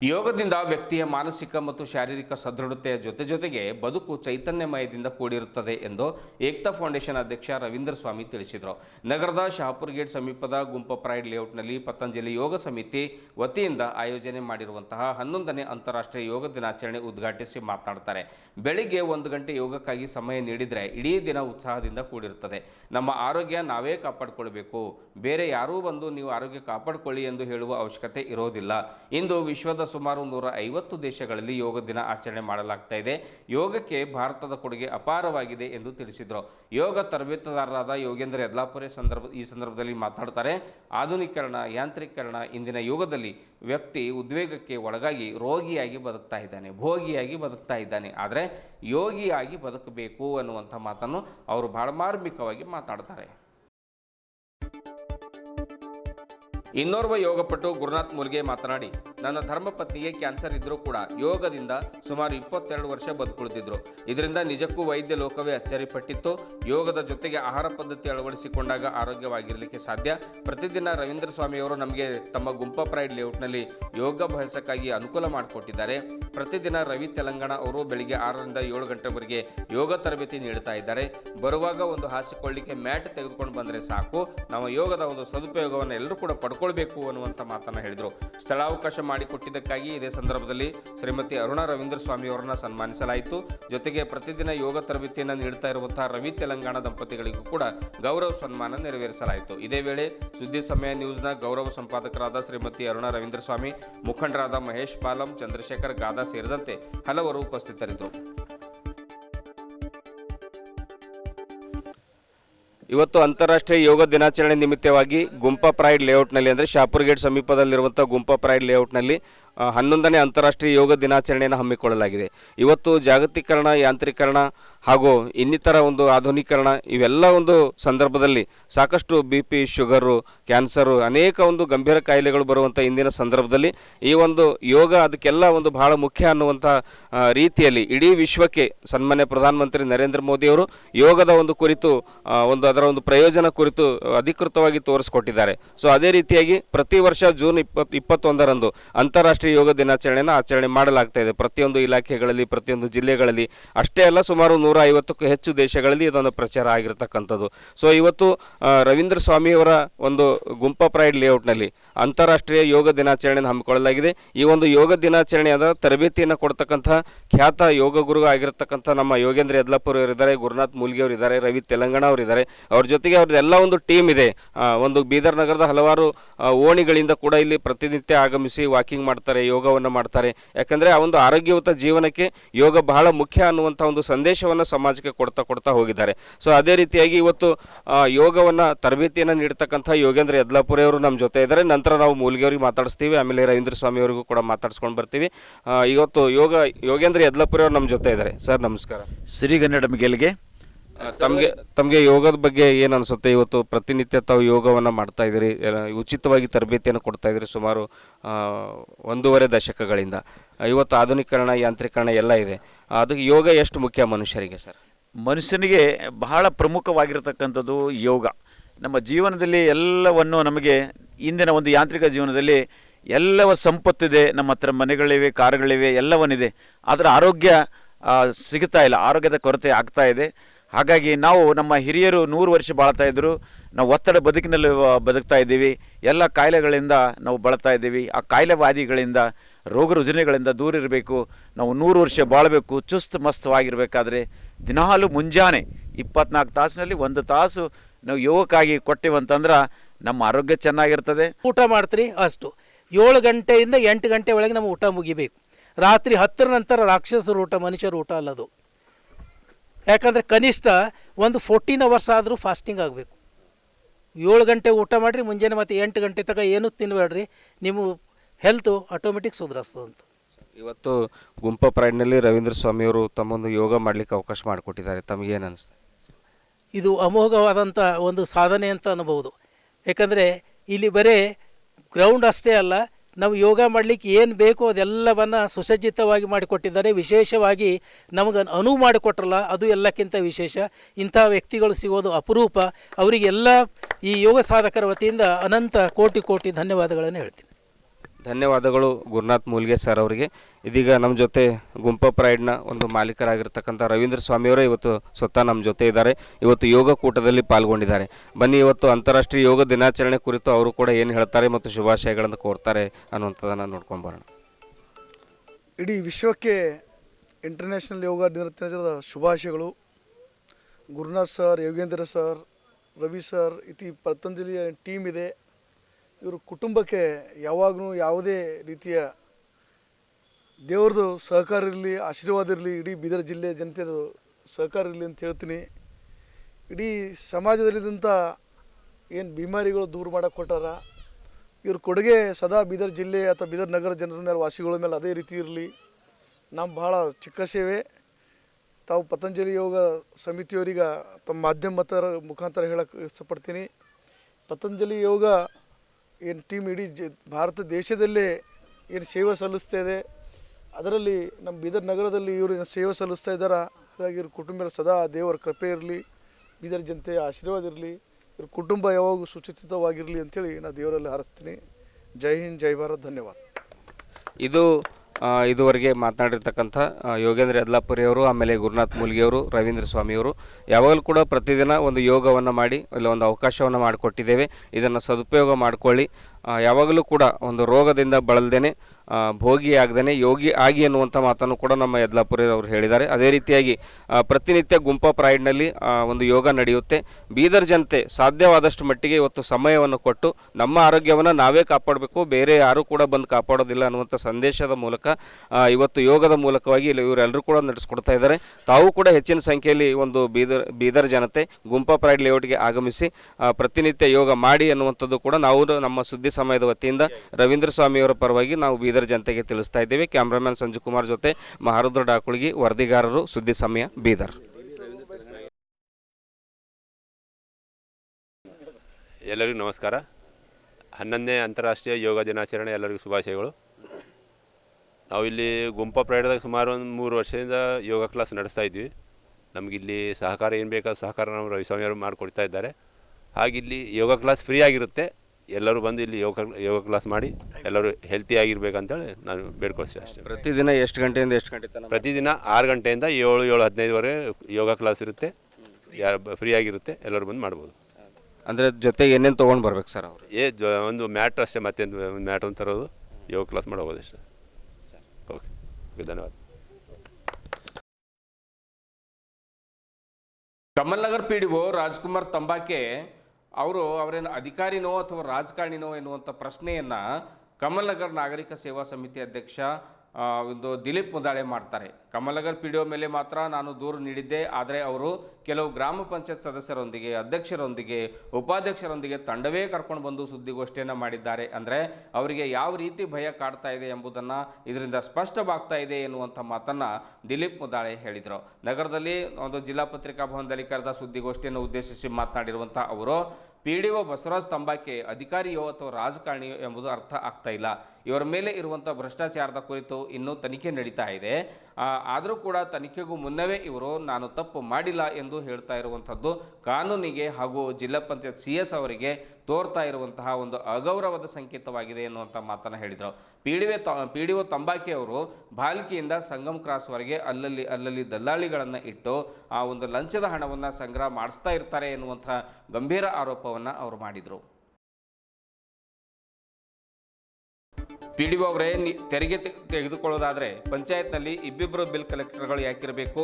ಯೋಗದಿಂದ ವ್ಯಕ್ತಿಯ ಮಾನಸಿಕ ಮತ್ತು ಶಾರೀರಿಕ ಸದೃಢತೆಯ ಜೊತೆ ಜೊತೆಗೆ ಬದುಕು ಚೈತನ್ಯಮಯದಿಂದ ಕೂಡಿರುತ್ತದೆ ಎಂದು ಏಕ್ತಾ ಫೌಂಡೇಶನ್ ಅಧ್ಯಕ್ಷ ರವೀಂದ್ರ ಸ್ವಾಮಿ ತಿಳಿಸಿದರು. ನಗರದ ಶಹಾಪುರ್ ಗೇಟ್ ಸಮೀಪದ ಗುಂಪ ಪ್ರೈಡ್ ಲೇಔಟ್ನಲ್ಲಿ ಪತಂಜಲಿ ಯೋಗ ಸಮಿತಿ ವತಿಯಿಂದ ಆಯೋಜನೆ ಮಾಡಿರುವಂತಹ ಹನ್ನೊಂದನೇ ಅಂತಾರಾಷ್ಟ್ರೀಯ ಯೋಗ ದಿನಾಚರಣೆ ಉದ್ಘಾಟಿಸಿ ಮಾತನಾಡ್ತಾರೆ ಬೆಳಿಗ್ಗೆ ಒಂದು ಗಂಟೆ ಯೋಗಕ್ಕಾಗಿ ಸಮಯ ನೀಡಿದರೆ ಇಡೀ ದಿನ ಉತ್ಸಾಹದಿಂದ ಕೂಡಿರುತ್ತದೆ. ನಮ್ಮ ಆರೋಗ್ಯ ನಾವೇ ಕಾಪಾಡಿಕೊಳ್ಬೇಕು. ಬೇರೆ ಯಾರೂ ಬಂದು ನೀವು ಆರೋಗ್ಯ ಕಾಪಾಡಿಕೊಳ್ಳಿ ಎಂದು ಹೇಳುವ ಅವಶ್ಯಕತೆ ಇರೋದಿಲ್ಲ. ಇಂದು ವಿಶ್ವದ ಸುಮಾರು ನೂರ ಐವತ್ತು ದೇಶಗಳಲ್ಲಿ ಯೋಗ ದಿನ ಆಚರಣೆ ಮಾಡಲಾಗ್ತಾ ಇದೆ. ಯೋಗಕ್ಕೆ ಭಾರತದ ಕೊಡುಗೆ ಅಪಾರವಾಗಿದೆ ಎಂದು ತಿಳಿಸಿದರು. ಯೋಗ ತರಬೇತುದಾರರಾದ ಯೋಗೇಂದ್ರ ಯದ್ಲಾಪುರೆ ಸಂದರ್ಭ ಈ ಸಂದರ್ಭದಲ್ಲಿ ಮಾತಾಡ್ತಾರೆ. ಆಧುನೀಕರಣ, ಯಾಂತ್ರೀಕರಣ ಇಂದಿನ ಯುಗದಲ್ಲಿ ವ್ಯಕ್ತಿ ಉದ್ವೇಗಕ್ಕೆ ಒಳಗಾಗಿ ರೋಗಿಯಾಗಿ ಬದುಕ್ತಾ ಇದ್ದಾನೆ, ಭೋಗಿಯಾಗಿ ಬದುಕ್ತಾ ಇದ್ದಾನೆ. ಆದರೆ ಯೋಗಿಯಾಗಿ ಬದುಕಬೇಕು ಅನ್ನುವಂಥ ಮಾತನ್ನು ಅವರು ಭಾಳ ಮಾರ್ಮಿಕವಾಗಿ ಮಾತಾಡ್ತಾರೆ. ಇನ್ನೋರ್ವ ಯೋಗಪಟು ಗುರುನಾಥ್ ಮುರ್ಗೆ ಮಾತನಾಡಿ, ನನ್ನ ಧರ್ಮಪತ್ನಿಗೆ ಕ್ಯಾನ್ಸರ್ ಇದ್ರೂ ಕೂಡ ಯೋಗದಿಂದ ಸುಮಾರು ಇಪ್ಪತ್ತೆರಡು ವರ್ಷ ಬದುಕುಳಿದಿದ್ರು. ಇದರಿಂದ ನಿಜಕ್ಕೂ ವೈದ್ಯ ಲೋಕವೇ ಅಚ್ಚರಿಪಟ್ಟಿತ್ತು. ಯೋಗದ ಜೊತೆಗೆ ಆಹಾರ ಪದ್ಧತಿ ಅಳವಡಿಸಿಕೊಂಡಾಗ ಆರೋಗ್ಯವಾಗಿರಲಿಕ್ಕೆ ಸಾಧ್ಯ. ಪ್ರತಿದಿನ ರವೀಂದ್ರ ಸ್ವಾಮಿಯವರು ನಮಗೆ ತಮ್ಮ ಗುಂಪ ಪ್ರೈಡ್ ಲೇಔಟ್ನಲ್ಲಿ ಯೋಗಾಭ್ಯಾಸಕ್ಕಾಗಿ ಅನುಕೂಲ ಮಾಡಿಕೊಟ್ಟಿದ್ದಾರೆ. ಪ್ರತಿದಿನ ರವಿ ತೆಲಂಗಾಣ ಅವರು ಬೆಳಿಗ್ಗೆ ಆರರಿಂದ ಏಳು ಗಂಟೆವರೆಗೆ ಯೋಗ ತರಬೇತಿ ನೀಡುತ್ತಾ ಇದ್ದಾರೆ. ಬರುವಾಗ ಒಂದು ಹಾಸಿಕೊಳ್ಳಿಕ್ಕೆ ಮ್ಯಾಟ್ ತೆಗೆದುಕೊಂಡು ಬಂದರೆ ಸಾಕು. ನಮ್ಮ ಯೋಗದ ಒಂದು ಸದುಪಯೋಗವನ್ನು ಎಲ್ಲರೂ ಕೂಡ ಪಡ್ಕೊಳ್ಬೇಕು ಅನ್ನುವಂಥ ಮಾತನ್ನು ಹೇಳಿದರು. ಸ್ಥಳಾವಕಾಶ ಮಾಡಿಕೊಟ್ಟಿದ್ದಕ್ಕಾಗಿ ಇದೇ ಸಂದರ್ಭದಲ್ಲಿ ಶ್ರೀಮತಿ ಅರುಣ ರವೀಂದ್ರ ಸ್ವಾಮಿ ಅವರನ್ನು ಸನ್ಮಾನಿಸಲಾಯಿತು. ಜೊತೆಗೆ ಪ್ರತಿದಿನ ಯೋಗ ತರಬೇತಿಯನ್ನು ನೀಡ್ತಾ ಇರುವಂತಹ ರವಿ ತೆಲಂಗಾಣ ದಂಪತಿಗಳಿಗೂ ಕೂಡ ಗೌರವ ಸನ್ಮಾನ ನೆರವೇರಿಸಲಾಯಿತು. ಇದೇ ವೇಳೆ ಸುದ್ದಿ ಸಮಯ ನ್ಯೂಸ್ನ ಗೌರವ ಸಂಪಾದಕರಾದ ಶ್ರೀಮತಿ ಅರುಣ ರವೀಂದ್ರ ಸ್ವಾಮಿ, ಮುಖಂಡರಾದ ಮಹೇಶ್ ಪಾಲಂ, ಚಂದ್ರಶೇಖರ್ ಗಾದಾ ಸೇರಿದಂತೆ ಹಲವರು ಉಪಸ್ಥಿತರಿದ್ದರು. ಇವತ್ತು ಅಂತಾರಾಷ್ಟ್ರೀಯ ಯೋಗ ದಿನಾಚರಣೆ ನಿಮಿತ್ತವಾಗಿ ಗುಂಪಾ ಪ್ರೈಡ್ ಲೇಔಟ್ನಲ್ಲಿ ಅಂದರೆ ಶಾಪುರ್ ಗೇಟ್ ಸಮೀಪದಲ್ಲಿರುವಂಥ ಗುಂಪಾ ಪ್ರೈಡ್ ಲೇಔಟ್ನಲ್ಲಿ ಹನ್ನೊಂದನೇ ಅಂತಾರಾಷ್ಟ್ರೀಯ ಯೋಗ ದಿನಾಚರಣೆಯನ್ನು ಹಮ್ಮಿಕೊಳ್ಳಲಾಗಿದೆ. ಇವತ್ತು ಜಾಗತೀಕರಣ, ಯಾಂತ್ರೀಕರಣ ಹಾಗೂ ಇನ್ನಿತರ ಒಂದು ಆಧುನೀಕರಣ, ಇವೆಲ್ಲ ಒಂದು ಸಂದರ್ಭದಲ್ಲಿ ಸಾಕಷ್ಟು ಬಿ ಪಿ ಶುಗರು ಕ್ಯಾನ್ಸರು ಅನೇಕ ಒಂದು ಗಂಭೀರ ಕಾಯಿಲೆಗಳು ಬರುವಂಥ ಇಂದಿನ ಸಂದರ್ಭದಲ್ಲಿ ಈ ಒಂದು ಯೋಗ ಅದಕ್ಕೆಲ್ಲ ಒಂದು ಬಹಳ ಮುಖ್ಯ ಅನ್ನುವಂಥ ರೀತಿಯಲ್ಲಿ ಇಡೀ ವಿಶ್ವಕ್ಕೆ ಸನ್ಮಾನ್ಯ ಪ್ರಧಾನಮಂತ್ರಿ ನರೇಂದ್ರ ಮೋದಿಯವರು ಯೋಗದ ಒಂದು ಕುರಿತು ಒಂದು ಅದರ ಒಂದು ಪ್ರಯೋಜನ ಕುರಿತು ಅಧಿಕೃತವಾಗಿ ತೋರಿಸಿಕೊಟ್ಟಿದ್ದಾರೆ. ಸೊ ಅದೇ ರೀತಿಯಾಗಿ ಪ್ರತಿ ವರ್ಷ ಜೂನ್ ಇಪ್ಪತ್ತು ಇಪ್ಪತ್ತೊಂದರಂದು ಅಂತಾರಾಷ್ಟ್ರೀಯ ಯೋಗ ದಿನಾಚರಣೆಯನ್ನು ಆಚರಣೆ ಮಾಡಲಾಗ್ತಾ ಇದೆ. ಪ್ರತಿಯೊಂದು ಇಲಾಖೆಗಳಲ್ಲಿ, ಪ್ರತಿಯೊಂದು ಜಿಲ್ಲೆಗಳಲ್ಲಿ ಅಷ್ಟೇ ಅಲ್ಲ, ಸುಮಾರು ನೂರ ಐವತ್ತಕ್ಕೂ ಹೆಚ್ಚು ದೇಶಗಳಲ್ಲಿ ಇದೊಂದು ಪ್ರಚಾರ ಆಗಿರತಕ್ಕಂಥದ್ದು. ಸೊ ಇವತ್ತು ರವೀಂದ್ರ ಸ್ವಾಮಿಯವರ ಒಂದು ಗುಂಪ ಪ್ರೈಡ್ ಲೇಔಟ್ನಲ್ಲಿ ಅಂತಾರಾಷ್ಟ್ರೀಯ ಯೋಗ ದಿನಾಚರಣೆಯನ್ನು ಹಮ್ಮಿಕೊಳ್ಳಲಾಗಿದೆ. ಈ ಒಂದು ಯೋಗ ದಿನಾಚರಣೆಯಾದ ತರಬೇತಿಯನ್ನು ಕೊಡ್ತಕ್ಕಂಥ ಖ್ಯಾತ ಯೋಗ ಗುರು ಆಗಿರತಕ್ಕಂಥ ನಮ್ಮ ಯೋಗೇಂದ್ರ ಯದ್ಲಾಪುರ್ ಅವರಿದ್ದಾರೆ, ಗುರುನಾಥ್ ಮೂಲ್ಗೆ ಅವರಿದ್ದಾರೆ, ರವಿ ತೆಲಂಗಾಣ ಅವರಿದ್ದಾರೆ. ಅವ್ರ ಜೊತೆಗೆ ಅವ್ರದ್ದೆಲ್ಲ ಒಂದು ಟೀಮ್ ಇದೆ. ಒಂದು ಬೀದರ್ ನಗರದ ಹಲವಾರು ಓಣಿಗಳಿಂದ ಕೂಡ ಇಲ್ಲಿ ಪ್ರತಿನಿತ್ಯ ಆಗಮಿಸಿ ವಾಕಿಂಗ್ ಮಾಡ್ತಾರೆ, ಯೋಗವನ್ನು ಮಾಡ್ತಾರೆ. ಯಾಕಂದರೆ ಆ ಒಂದು ಆರೋಗ್ಯಯುತ ಜೀವನಕ್ಕೆ ಯೋಗ ಬಹಳ ಮುಖ್ಯ ಅನ್ನುವಂಥ ಒಂದು ಸಂದೇಶವನ್ನು ಸಮಾಜಕ್ಕೆ ಕೊಡ್ತಾ ಕೊಡ್ತಾ ಹೋಗಿದ್ದಾರೆ. ಸೊ ಅದೇ ರೀತಿಯಾಗಿ ಇವತ್ತು ಯೋಗವನ್ನು ತರಬೇತಿಯನ್ನು ನೀಡ್ತಕ್ಕಂಥ ಯೋಗೇಂದ್ರ ಯದ್ಲಾಪುರಿ ಅವರು ನಮ್ಮ ಜೊತೆ ಇದ್ದಾರೆ. ನಂತರ ನಾವು ಮೂಲಿಗೆಯವ್ರಿಗೆ ಮಾತಾಡಿಸ್ತೀವಿ, ಆಮೇಲೆ ರವೀಂದ್ರ ಸ್ವಾಮಿ ಅವರಿಗೂ ಕೂಡ ಮಾತಾಡ್ಸ್ಕೊಂಡು ಬರ್ತೀವಿ. ಇವತ್ತು ಯೋಗ, ಯೋಗೇಂದ್ರ ಯದ್ಲಾಪುರಿ ಅವರು ನಮ್ಮ ಜೊತೆ ಇದ್ದಾರೆ. ಸರ್, ನಮಸ್ಕಾರ. ಸಿರಿಗನ್ನಡ ಗೆಲ್ಗೆ ತಮಗೆ ತಮಗೆ ಯೋಗದ ಬಗ್ಗೆ ಏನು ಅನಿಸುತ್ತೆ? ಇವತ್ತು ಪ್ರತಿನಿತ್ಯ ತಾವು ಯೋಗವನ್ನು ಮಾಡ್ತಾ ಇದ್ದೀರಿ. ಉಚಿತವಾಗಿ ತರಬೇತಿಯನ್ನು ಕೊಡ್ತಾ ಇದ್ದೀರಿ ಸುಮಾರು ಒಂದೂವರೆ ದಶಕಗಳಿಂದ. ಇವತ್ತು ಆಧುನೀಕರಣ, ಯಾಂತ್ರೀಕರಣ ಎಲ್ಲ ಇದೆ. ಅದಕ್ಕೆ ಯೋಗ ಎಷ್ಟು ಮುಖ್ಯ ಮನುಷ್ಯರಿಗೆ ಸರ್? ಮನುಷ್ಯನಿಗೆ ಬಹಳ ಪ್ರಮುಖವಾಗಿರತಕ್ಕಂಥದ್ದು ಯೋಗ. ನಮ್ಮ ಜೀವನದಲ್ಲಿ ಎಲ್ಲವನ್ನು ನಮಗೆ ಇಂದಿನ ಒಂದು ಯಾಂತ್ರಿಕ ಜೀವನದಲ್ಲಿ ಎಲ್ಲವ ಸಂಪತ್ತಿದೆ. ನಮ್ಮ ಹತ್ರ ಮನೆಗಳಿವೆ, ಕಾರುಗಳಿವೆ, ಎಲ್ಲವನ್ನಿದೆ. ಆದರೆ ಆರೋಗ್ಯ ಸಿಗ್ತಾ ಇಲ್ಲ. ಆರೋಗ್ಯದ ಕೊರತೆ ಆಗ್ತಾ ಇದೆ. ಹಾಗಾಗಿ ನಾವು ನಮ್ಮ ಹಿರಿಯರು ನೂರು ವರ್ಷ ಬಾಳ್ತಾ ಇದ್ದರು ನಾವು ಒತ್ತಡ ಬದುಕಿನಲ್ಲಿ ಬದುಕ್ತಾ ಇದ್ದೀವಿ. ಎಲ್ಲ ಕಾಯಿಲೆಗಳಿಂದ ನಾವು ಬಳಸ್ತಾ ಇದ್ದೀವಿ. ಆ ಕಾಯಿಲೆವಾದಿಗಳಿಂದ, ರೋಗ ರುಜಿನಗಳಿಂದ ದೂರ ಇರಬೇಕು. ನಾವು ನೂರು ವರ್ಷ ಬಾಳಬೇಕು. ಚುಸ್ತ್ ಮಸ್ತವಾಗಿರಬೇಕಾದ್ರೆ ದಿನಾಲು ಮುಂಜಾನೆ ಇಪ್ಪತ್ನಾಲ್ಕು ತಾಸಿನಲ್ಲಿ ಒಂದು ತಾಸು ನಾವು ಯೋಗಕ್ಕಾಗಿ ಕೊಟ್ಟಿವಂತಂದ್ರೆ ನಮ್ಮ ಆರೋಗ್ಯ ಚೆನ್ನಾಗಿರ್ತದೆ. ಊಟ ಮಾಡ್ತೀರಿ ಅಷ್ಟು. ಏಳು ಗಂಟೆಯಿಂದ ಎಂಟು ಗಂಟೆ ಒಳಗೆ ನಮ್ಮ ಊಟ ಮುಗಿಬೇಕು. ರಾತ್ರಿ ಹತ್ತರ ನಂತರ ರಾಕ್ಷಸರ ಊಟ, ಮನುಷ್ಯರ ಊಟ ಅಲ್ಲದು. ಯಾಕಂದರೆ ಕನಿಷ್ಠ ಒಂದು ಫೋರ್ಟೀನ್ ಅವರ್ಸ್ ಆದರೂ ಫಾಸ್ಟಿಂಗ್ ಆಗಬೇಕು. ಏಳು ಗಂಟೆ ಊಟ ಮಾಡಿರಿ ಮುಂಜಾನೆ ಮತ್ತು ಎಂಟು ಗಂಟೆ ತನಕ ಏನೂ ತಿನ್ನಬೇಡ್ರಿ ನಿಮ್ಮ ಹೆಲ್ತು ಆಟೋಮೆಟಿಕ್ ಸುಧಾರಿಸ್ತದಂತ. ಇವತ್ತು ಗುಂಪ ಪ್ರೈಡ್ನಲ್ಲಿ ರವೀಂದ್ರ ಸ್ವಾಮಿಯವರು ತಮ್ಮೊಂದು ಯೋಗ ಮಾಡಲಿಕ್ಕೆ ಅವಕಾಶ ಮಾಡಿಕೊಟ್ಟಿದ್ದಾರೆ. ತಮಗೇನು ಅನಿಸ್ತು? ಇದು ಅಮೋಘವಾದಂಥ ಒಂದು ಸಾಧನೆ ಅಂತ ಅನ್ಬೋದು ಯಾಕಂದರೆ ಇಲ್ಲಿ ಬರೇ ಗ್ರೌಂಡ್ ಅಷ್ಟೇ ಅಲ್ಲ ನಾವು ಯೋಗ ಮಾಡಲಿಕ್ಕೆ ಏನು ಬೇಕೋ ಅದೆಲ್ಲವನ್ನು ಸುಸಜ್ಜಿತವಾಗಿ ಮಾಡಿಕೊಟ್ಟಿದ್ದಾರೆ. ವಿಶೇಷವಾಗಿ ನಮಗೆ ಅನುವು ಮಾಡಿಕೊಟ್ರಲ್ಲ, ಅದು ಎಲ್ಲಕ್ಕಿಂತ ವಿಶೇಷ. ಇಂಥ ವ್ಯಕ್ತಿಗಳು ಸಿಗೋದು ಅಪರೂಪ. ಅವರಿಗೆಲ್ಲ ಈ ಯೋಗ ಸಾಧಕರ ವತಿಯಿಂದ ಅನಂತ ಕೋಟಿ ಕೋಟಿ ಧನ್ಯವಾದಗಳನ್ನು ಹೇಳ್ತೀನಿ. ಧನ್ಯವಾದಗಳು ಗುರುನಾಥ್ ಮೂಲ್ಗೆ ಸರ್ ಅವರಿಗೆ. ಇದೀಗ ನಮ್ಮ ಜೊತೆ ಗುಂಪ ಪ್ರೈಡ್ನ ಒಂದು ಮಾಲೀಕರಾಗಿರ್ತಕ್ಕಂಥ ರವೀಂದ್ರ ಸ್ವಾಮಿಯವರೇ ಇವತ್ತು ಸ್ವತಃ ನಮ್ಮ ಜೊತೆ ಇದ್ದಾರೆ. ಇವತ್ತು ಯೋಗ ಕೂಟದಲ್ಲಿ ಪಾಲ್ಗೊಂಡಿದ್ದಾರೆ. ಬನ್ನಿ, ಇವತ್ತು ಅಂತಾರಾಷ್ಟ್ರೀಯ ಯೋಗ ದಿನಾಚರಣೆ ಕುರಿತು ಅವರು ಕೂಡ ಏನು ಹೇಳ್ತಾರೆ ಮತ್ತು ಶುಭಾಶಯಗಳನ್ನು ಕೋರ್ತಾರೆ ಅನ್ನುವಂಥದ್ದನ್ನು ನೋಡ್ಕೊಂಡು ಬರೋಣ. ಇಡೀ ವಿಶ್ವಕ್ಕೆ ಇಂಟರ್ನ್ಯಾಷನಲ್ ಯೋಗ ದಿನಾಚರಣೆ ಶುಭಾಶಯಗಳು. Gurunath sir, Yogendra sir, Ravi sir, ಇತಿ ಪತಂಜಲಿಯ ಟೀಮ್ ಇದೆ. ಇವರು ಕುಟುಂಬಕ್ಕೆ ಯಾವಾಗಲೂ ಯಾವುದೇ ರೀತಿಯ ದೇವ್ರದ್ದು ಸಹಕಾರ ಇರಲಿ, ಆಶೀರ್ವಾದ ಇರಲಿ, ಇಡೀ ಬೀದರ್ ಜಿಲ್ಲೆ ಜನತೆದು ಸಹಕಾರ ಇರಲಿ ಅಂತ ಹೇಳ್ತೀನಿ. ಇಡೀ ಸಮಾಜದಲ್ಲಿದ್ದಂಥ ಏನು ಬಿಮಾರಿಗಳು ದೂರ ಮಾಡಕ್ಕೆ ಕೊಟ್ಟಾರ ಇವ್ರ ಕೊಡುಗೆ ಸದಾ ಬೀದರ್ ಜಿಲ್ಲೆ ಅಥವಾ ಬೀದರ್ ನಗರ ಜನರ ಮೇಲೆ ವಾಸಿಗಳ ಮೇಲೆ ಅದೇ ರೀತಿ ಇರಲಿ. ನಮ್ಮ ಭಾಳ ಚಿಕ್ಕ ಸೇವೆ. ತಾವು ಪತಂಜಲಿ ಯೋಗ ಸಮಿತಿಯವರಿಗೆ ತಮ್ಮ ಮಾಧ್ಯಮ ಮುಖಾಂತರ ಹೇಳಕ್ಕೆ ಇಷ್ಟಪಡ್ತೀನಿ. ಪತಂಜಲಿ ಯೋಗ ಏನು ಟೀಮ್ ಇಡೀ ಜ, ಭಾರತ ದೇಶದಲ್ಲೇ ಏನು ಸೇವೆ ಸಲ್ಲಿಸ್ತಾ ಇದೆ, ಅದರಲ್ಲಿ ನಮ್ಮ ಬೀದರ್ ನಗರದಲ್ಲಿ ಇವರು ಸೇವೆ ಸಲ್ಲಿಸ್ತಾ ಇದ್ದಾರೆ, ಹಾಗಾಗಿ ಇವ್ರ ಕುಟುಂಬ ಸದಾ ದೇವರ ಕೃಪೆ ಇರಲಿ, ಬೀದರ್ ಜನತೆಯ ಆಶೀರ್ವಾದ ಇರಲಿ, ಇವ್ರ ಕುಟುಂಬ ಯಾವಾಗೂ ಸುಚಿತವಾಗಿರಲಿ ಅಂತೇಳಿ ನಾನು ದೇವರಲ್ಲಿ ಹಾರಿಸ್ತೀನಿ. ಜೈ ಹಿಂದ್, ಜೈ ಭಾರತ್, ಧನ್ಯವಾದ. ಇದು ಇದುವರೆಗೆ ಮಾತನಾಡಿರ್ತಕ್ಕಂಥ ಯೋಗೇಂದ್ರ ಯದ್ಲಾಪುರಿಯವರು ಆಮೇಲೆ ಗುರುನಾಥ್ ಮೂಲ್ಗಿಯವರು ರವೀಂದ್ರ ಸ್ವಾಮಿಯವರು ಯಾವಾಗಲೂ ಕೂಡ ಪ್ರತಿದಿನ ಒಂದು ಯೋಗವನ್ನು ಮಾಡಿ, ಇಲ್ಲ ಒಂದು ಅವಕಾಶವನ್ನು ಮಾಡಿಕೊಟ್ಟಿದ್ದೇವೆ. ಇದನ್ನು ಸದುಪಯೋಗ ಮಾಡಿಕೊಳ್ಳಿ. ಯಾವಾಗಲೂ ಕೂಡ ಒಂದು ರೋಗದಿಂದ ಬಳಲ್ದೇನೆ ಭೋಗಿ ಆಗದೇನೆ, ಯೋಗಿ ಆಗಿ ಅನ್ನುವಂಥ ಮಾತನ್ನು ಕೂಡ ನಮ್ಮ ಯದ್ಲಾಪುರಿ ಅವರು ಹೇಳಿದ್ದಾರೆ. ಅದೇ ರೀತಿಯಾಗಿ ಪ್ರತಿನಿತ್ಯ ಗುಂಪ ಪ್ರೈಡ್ನಲ್ಲಿ ಒಂದು ಯೋಗ ನಡೆಯುತ್ತೆ. ಬೀದರ್ ಜನತೆ ಸಾಧ್ಯವಾದಷ್ಟು ಮಟ್ಟಿಗೆ ಇವತ್ತು ಸಮಯವನ್ನು ಕೊಟ್ಟು ನಮ್ಮ ಆರೋಗ್ಯವನ್ನು ನಾವೇ ಕಾಪಾಡಬೇಕು, ಬೇರೆ ಯಾರೂ ಕೂಡ ಬಂದು ಕಾಪಾಡೋದಿಲ್ಲ ಅನ್ನುವಂಥ ಸಂದೇಶದ ಮೂಲಕ ಇವತ್ತು ಯೋಗದ ಮೂಲಕವಾಗಿ ಇಲ್ಲಿ ಇವರೆಲ್ಲರೂ ಕೂಡ ನಡೆಸ್ಕೊಡ್ತಾ ಇದ್ದಾರೆ. ತಾವು ಕೂಡ ಹೆಚ್ಚಿನ ಸಂಖ್ಯೆಯಲ್ಲಿ ಒಂದು ಬೀದರ್ ಬೀದರ್ ಜನತೆ ಗುಂಪ ಪ್ರೈಡ್ ಲೇಔಟ್ಗೆ ಆಗಮಿಸಿ ಪ್ರತಿನಿತ್ಯ ಯೋಗ ಮಾಡಿ ಅನ್ನುವಂಥದ್ದು ಕೂಡ ನಾವು ನಮ್ಮ ಸುದ್ದಿ ಸಮಯದ ವತಿಯಿಂದ ರವೀಂದ್ರ ಸ್ವಾಮಿಯವರ ಪರವಾಗಿ ನಾವು ಬೀದರ್ ಜನತೆಗೆ ತಿಳಿಸ್ತಾ ಇದ್ದೇವೆ. ಕ್ಯಾಮ್ರಾಮನ್ ಸಂಜು ಕುಮಾರ್ ಜೊತೆ ಮಹಾರುದ್ರ ಡಾಕುಳಿಗಿ, ವರದಿಗಾರರು ಸುದ್ದಿ ಸಮಯ ಬೀದರ್. ಎಲ್ಲರಿಗೂ ನಮಸ್ಕಾರ. ಹನ್ನೊಂದನೇ ಅಂತಾರಾಷ್ಟ್ರೀಯ ಯೋಗ ದಿನಾಚರಣೆ ಎಲ್ಲರಿಗೂ ಶುಭಾಶಯಗಳು. ನಾವು ಇಲ್ಲಿ ಗುಂಪ ಪ್ರಯಾಣದಾಗ ಸುಮಾರು ಒಂದು ಮೂರು ವರ್ಷದಿಂದ ಯೋಗ ಕ್ಲಾಸ್ ನಡೆಸ್ತಾ ಇದ್ವಿ ನಮಗಿಲ್ಲಿ ಸಹಕಾರ ಏನು ಬೇಕಾದ ಸಹಕಾರ ನಮ್ಮ ರವಿಸ್ವಾಮಿಯವರು ಮಾಡಿಕೊಡ್ತಾ ಇದ್ದಾರೆ. ಹಾಗಿಲ್ಲಿ ಯೋಗ ಕ್ಲಾಸ್ ಫ್ರೀ ಆಗಿರುತ್ತೆ. ಎಲ್ಲರೂ ಬಂದು ಇಲ್ಲಿ ಯೋಗ ಯೋಗ ಕ್ಲಾಸ್ ಮಾಡಿ ಎಲ್ಲರೂ ಹೆಲ್ತಿ ಆಗಿರ್ಬೇಕಂತೇಳಿ ನಾನು ಬೇಡ್ಕೊಳ್ತೀನಿ ಅಷ್ಟೇ. ಪ್ರತಿದಿನ ಎಷ್ಟು ಗಂಟೆಯಿಂದ ಎಷ್ಟು ಗಂಟೆ ತನಕ? ಪ್ರತಿದಿನ ಆರು ಗಂಟೆಯಿಂದ ಏಳು ಏಳು ಹದಿನೈದುವರೆ ಯೋಗ ಕ್ಲಾಸ್ ಇರುತ್ತೆ. ಯಾರು ಫ್ರೀ ಆಗಿರುತ್ತೆ. ಎಲ್ಲರೂ ಬಂದು ಮಾಡ್ಬೋದು. ಅಂದರೆ ಜೊತೆಗೆ ಏನೇನು ತೊಗೊಂಡು ಬರ್ಬೇಕು ಸರ್ ಅವರು? ಏ ಜ ಒಂದು ಮ್ಯಾಟ್ ಅಷ್ಟೇ ಮತ್ತೆ ಒಂದು ಮ್ಯಾಟ್ ಒಂದು ತರೋದು. ಯೋಗ ಕ್ಲಾಸ್ ಮಾಡಿ ಹೋಗೋದು ಅಷ್ಟೇ ಓಕೆ ಓಕೆ ಧನ್ಯವಾದ. Kamalnagar P D O Rajkumar Tambake ಅವರು ಅವರೇನು ಅಧಿಕಾರಿನೋ ಅಥವಾ ರಾಜಕಾರಣಿನೋ ಎನ್ನುವಂಥ ಪ್ರಶ್ನೆಯನ್ನು ಕಮಲ್ನಗರ್ ನಾಗರಿಕ ಸೇವಾ ಸಮಿತಿ ಅಧ್ಯಕ್ಷ ಒಂದು ದಿಲೀಪ್ ಮುದಾಳೆ ಮಾಡ್ತಾರೆ. ಕಮಲಗರ್ ಪಿ ಡಿ ಒ ಮೇಲೆ ಮಾತ್ರ ನಾನು ದೂರು ನೀಡಿದ್ದೆ, ಆದರೆ ಅವರು ಕೆಲವು ಗ್ರಾಮ ಪಂಚಾಯತ್ ಸದಸ್ಯರೊಂದಿಗೆ, ಅಧ್ಯಕ್ಷರೊಂದಿಗೆ, ಉಪಾಧ್ಯಕ್ಷರೊಂದಿಗೆ ತಂಡವೇ ಕರ್ಕೊಂಡು ಬಂದು ಸುದ್ದಿಗೋಷ್ಠಿಯನ್ನು ಮಾಡಿದ್ದಾರೆ. ಅಂದರೆ ಅವರಿಗೆ ಯಾವ ರೀತಿ ಭಯ ಕಾಡ್ತಾ ಇದೆ ಎಂಬುದನ್ನು ಇದರಿಂದ ಸ್ಪಷ್ಟವಾಗ್ತಾ ಇದೆ ಎನ್ನುವಂಥ ಮಾತನ್ನು ದಿಲೀಪ್ ಮುದಾಳೆ ಹೇಳಿದರು. ನಗರದಲ್ಲಿ ಒಂದು ಜಿಲ್ಲಾ ಪತ್ರಿಕಾ ಭವನದಲ್ಲಿ ಕರೆದ ಸುದ್ದಿಗೋಷ್ಠಿಯನ್ನು ಉದ್ದೇಶಿಸಿ ಮಾತನಾಡಿರುವಂಥ ಅವರು P D O Basavaraj Tambake ಅಧಿಕಾರಿಯೋ ಅಥವಾ ರಾಜಕಾರಣಿಯೋ ಎಂಬುದು ಅರ್ಥ ಆಗ್ತಾ ಇಲ್ಲ. ಇವರ ಮೇಲೆ ಇರುವಂಥ ಭ್ರಷ್ಟಾಚಾರದ ಕುರಿತು ಇನ್ನೂ ತನಿಖೆ ನಡೀತಾ ಇದೆ. ಆದರೂ ಕೂಡ ತನಿಖೆಗೂ ಮುನ್ನವೇ ಇವರು ನಾನು ತಪ್ಪು ಮಾಡಿಲ್ಲ ಎಂದು ಹೇಳ್ತಾ ಇರುವಂಥದ್ದು ಕಾನೂನಿಗೆ ಹಾಗೂ ಜಿಲ್ಲಾ ಪಂಚಾಯತ್ ಸಿ ಎಸ್ ಅವರಿಗೆ ತೋರ್ತಾ ಇರುವಂತಹ ಒಂದು ಅಗೌರವದ ಸಂಕೇತವಾಗಿದೆ ಎನ್ನುವಂಥ ಮಾತನ್ನು ಹೇಳಿದರು. P D O P D O Tambaki ಅವರು ಬಾಲ್ಕಿಯಿಂದ ಸಂಗಮ್ ಕ್ರಾಸ್ವರೆಗೆ ಅಲ್ಲಲ್ಲಿ ಅಲ್ಲಲ್ಲಿ ದಲ್ಲಾಳಿಗಳನ್ನು ಇಟ್ಟು ಆ ಒಂದು ಲಂಚದ ಹಣವನ್ನು ಸಂಗ್ರಹ ಮಾಡಿಸ್ತಾ ಇರ್ತಾರೆ ಎನ್ನುವಂಥ ಗಂಭೀರ ಆರೋಪವನ್ನು ಅವರು ಮಾಡಿದರು. ಪಿ ಡಿ ಒ ಅವರೇ ತೆರಿಗೆ ತೆಗೆದುಕೊಳ್ಳೋದಾದರೆ ಪಂಚಾಯತ್ನಲ್ಲಿ ಇಬ್ಬಿಬ್ಬರು ಬಿಲ್ ಕಲೆಕ್ಟರ್ಗಳು ಯಾಕಿರಬೇಕು?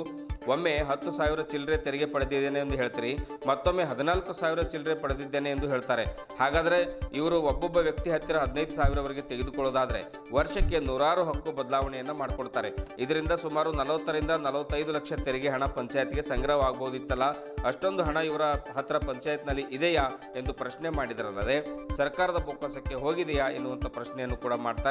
ಒಮ್ಮೆ ಹತ್ತು ಸಾವಿರ ಚಿಲ್ಲರೆ ತೆರಿಗೆ ಪಡೆದಿದ್ದೇನೆ ಎಂದು ಹೇಳ್ತೀರಿ, ಮತ್ತೊಮ್ಮೆ ಹದಿನಾಲ್ಕು ಸಾವಿರ ಚಿಲ್ಲರೆ ಪಡೆದಿದ್ದೇನೆ ಎಂದು ಹೇಳ್ತಾರೆ. ಹಾಗಾದರೆ ಇವರು ಒಬ್ಬೊಬ್ಬ ವ್ಯಕ್ತಿ ಹತ್ತಿರ ಹದಿನೈದು ಸಾವಿರವರೆಗೆ ತೆಗೆದುಕೊಳ್ಳೋದಾದರೆ ವರ್ಷಕ್ಕೆ ನೂರಾರು ಹಕ್ಕು ಬದಲಾವಣೆಯನ್ನು ಮಾಡಿಕೊಡ್ತಾರೆ. ಇದರಿಂದ ಸುಮಾರು ನಲವತ್ತರಿಂದ ನಲವತ್ತೈದು ಲಕ್ಷ ತೆರಿಗೆ ಹಣ ಪಂಚಾಯತ್ಗೆ ಸಂಗ್ರಹವಾಗಬಹುದಿತ್ತಲ್ಲ ಅಷ್ಟೊಂದು ಹಣ ಇವರ ಹತ್ರ ಪಂಚಾಯತ್ನಲ್ಲಿ ಇದೆಯಾ? ಎಂದು ಪ್ರಶ್ನೆ ಮಾಡಿದರಲ್ಲದೆ, ಸರ್ಕಾರದ ಬೊಕ್ಕಸಕ್ಕೆ ಹೋಗಿದೆಯಾ ಎನ್ನುವಂಥ ಪ್ರಶ್ನೆಯನ್ನು ಕೂಡ ಮಾಡ್ತಾರೆ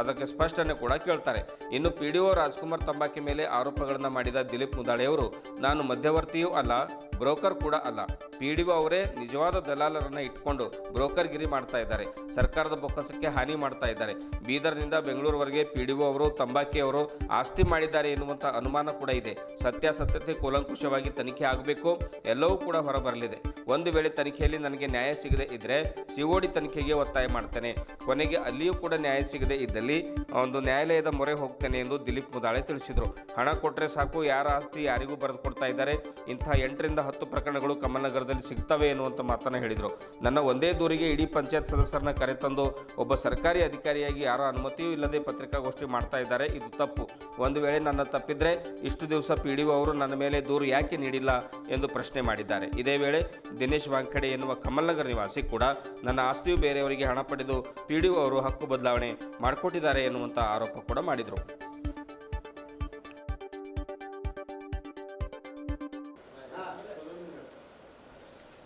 ಅದಕ್ಕೆ ಸ್ಪಷ್ಟನೆ ಕೂಡ ಕೇಳ್ತಾರೆ. ಇನ್ನು ಪಿ ಡಿ ರಾಜ್ಕುಮಾರ್ ತಂಬಾಕಿ ಮೇಲೆ ಆರೋಪಗಳನ್ನು ಮಾಡಿದ ದಿಲೀಪ್ ಮುದಾಳೆಯವರು, ನಾನು ಮಧ್ಯವರ್ತಿಯೂ ಅಲ್ಲ, ಬ್ರೋಕರ್ ಕೂಡ ಅಲ್ಲ. ಪಿ ಡಿ ಅವರೇ ನಿಜವಾದ ದಲಾಲರನ್ನ ಇಟ್ಕೊಂಡು ಬ್ರೋಕರ್ಗಿರಿ ಮಾಡ್ತಾ ಇದ್ದಾರೆ. ಸರ್ಕಾರದ ಬೊಕ್ಕಸಕ್ಕೆ ಹಾನಿ ಮಾಡ್ತಾ ಇದ್ದಾರೆ. ಬೀದರ್ನಿಂದ ಬೆಂಗಳೂರುವರೆಗೆ ಪಿ ಡಿ ಒ ಅವರು, ತಂಬಾಕಿ ಅವರು ಆಸ್ತಿ ಮಾಡಿದ್ದಾರೆ ಎನ್ನುವಂಥ ಅನುಮಾನ ಕೂಡ ಇದೆ. ಸತ್ಯಾಸತ್ಯತೆ ಕೂಲಂಕುಷವಾಗಿ ತನಿಖೆ ಆಗಬೇಕು, ಎಲ್ಲವೂ ಕೂಡ ಹೊರಬರಲಿದೆ. ಒಂದು ವೇಳೆ ತನಿಖೆಯಲ್ಲಿ ನನಗೆ ನ್ಯಾಯ ಸಿಗದೆ ಇದ್ದರೆ ಸಿಒಡಿ ತನಿಖೆಗೆ ಒತ್ತಾಯ ಮಾಡ್ತೇನೆ. ಕೊನೆಗೆ ಅಲ್ಲಿಯೂ ಕೂಡ ನ್ಯಾಯ ಸಿಗದೆ ಇದ್ದಲ್ಲಿ ಒಂದು ನ್ಯಾಯಾಲಯದ ಮೊರೆ ಹೋಗ್ತೇನೆ ಎಂದು ದಿಲೀಪ್ ಮುದಾಳೆ ತಿಳಿಸಿದರು. ಹಣ ಕೊಟ್ಟರೆ ಸಾಕು, ಯಾರ ಆಸ್ತಿ ಯಾರಿಗೂ ಬರೆದು ಕೊಡ್ತಾ ಇದ್ದಾರೆ. ಇಂಥ ಎಂಟರಿಂದ ಹತ್ತು ಪ್ರಕರಣಗಳು ಕಮಲನಗರದಲ್ಲಿ ಸಿಗ್ತವೆ ಎನ್ನುವಂಥ ಮಾತನ್ನು ಹೇಳಿದರು. ನನ್ನ ಒಂದೇ ದೂರಿಗೆ ಇಡೀ ಪಂಚಾಯತ್ ಸದಸ್ಯರನ್ನ ಕರೆತಂದು ಒಬ್ಬ ಸರ್ಕಾರಿ ಅಧಿಕಾರಿಯಾಗಿ ಯಾರ ಅನುಮತಿಯೂ ಇಲ್ಲದೆ ಪತ್ರಿಕಾಗೋಷ್ಠಿ ಮಾಡ್ತಾ ಇದ್ದಾರೆ, ಇದು ತಪ್ಪು. ಒಂದು ವೇಳೆ ನನ್ನ ತಪ್ಪಿದ್ರೆ ಇಷ್ಟು ದಿವಸ ಪಿ ಡಿ ಅವರು ನನ್ನ ಮೇಲೆ ದೂರು ಯಾಕೆ ನೀಡಿಲ್ಲ ಎಂದು ಪ್ರಶ್ನೆ ಮಾಡಿದ್ದಾರೆ. ಇದೇ ವೇಳೆ ದಿನೇಶ್ ವಾಂಖಡೆ ಎನ್ನುವ ಕಮಲ್ನಗರ್ ನಿವಾಸಿ ಕೂಡ ನನ್ನ ಆಸ್ತಿಯು ಬೇರೆಯವರಿಗೆ ಹಣ ಪಡೆದು ಪಿ ಡಿ ಅವರು ಹಕ್ಕು ಬದಲಾವಣೆ ಮಾಡಿಕೊಟ್ಟಿದ್ದಾರೆ ಎನ್ನುವಂಥ ಆರೋಪ ಕೂಡ ಮಾಡಿದರು.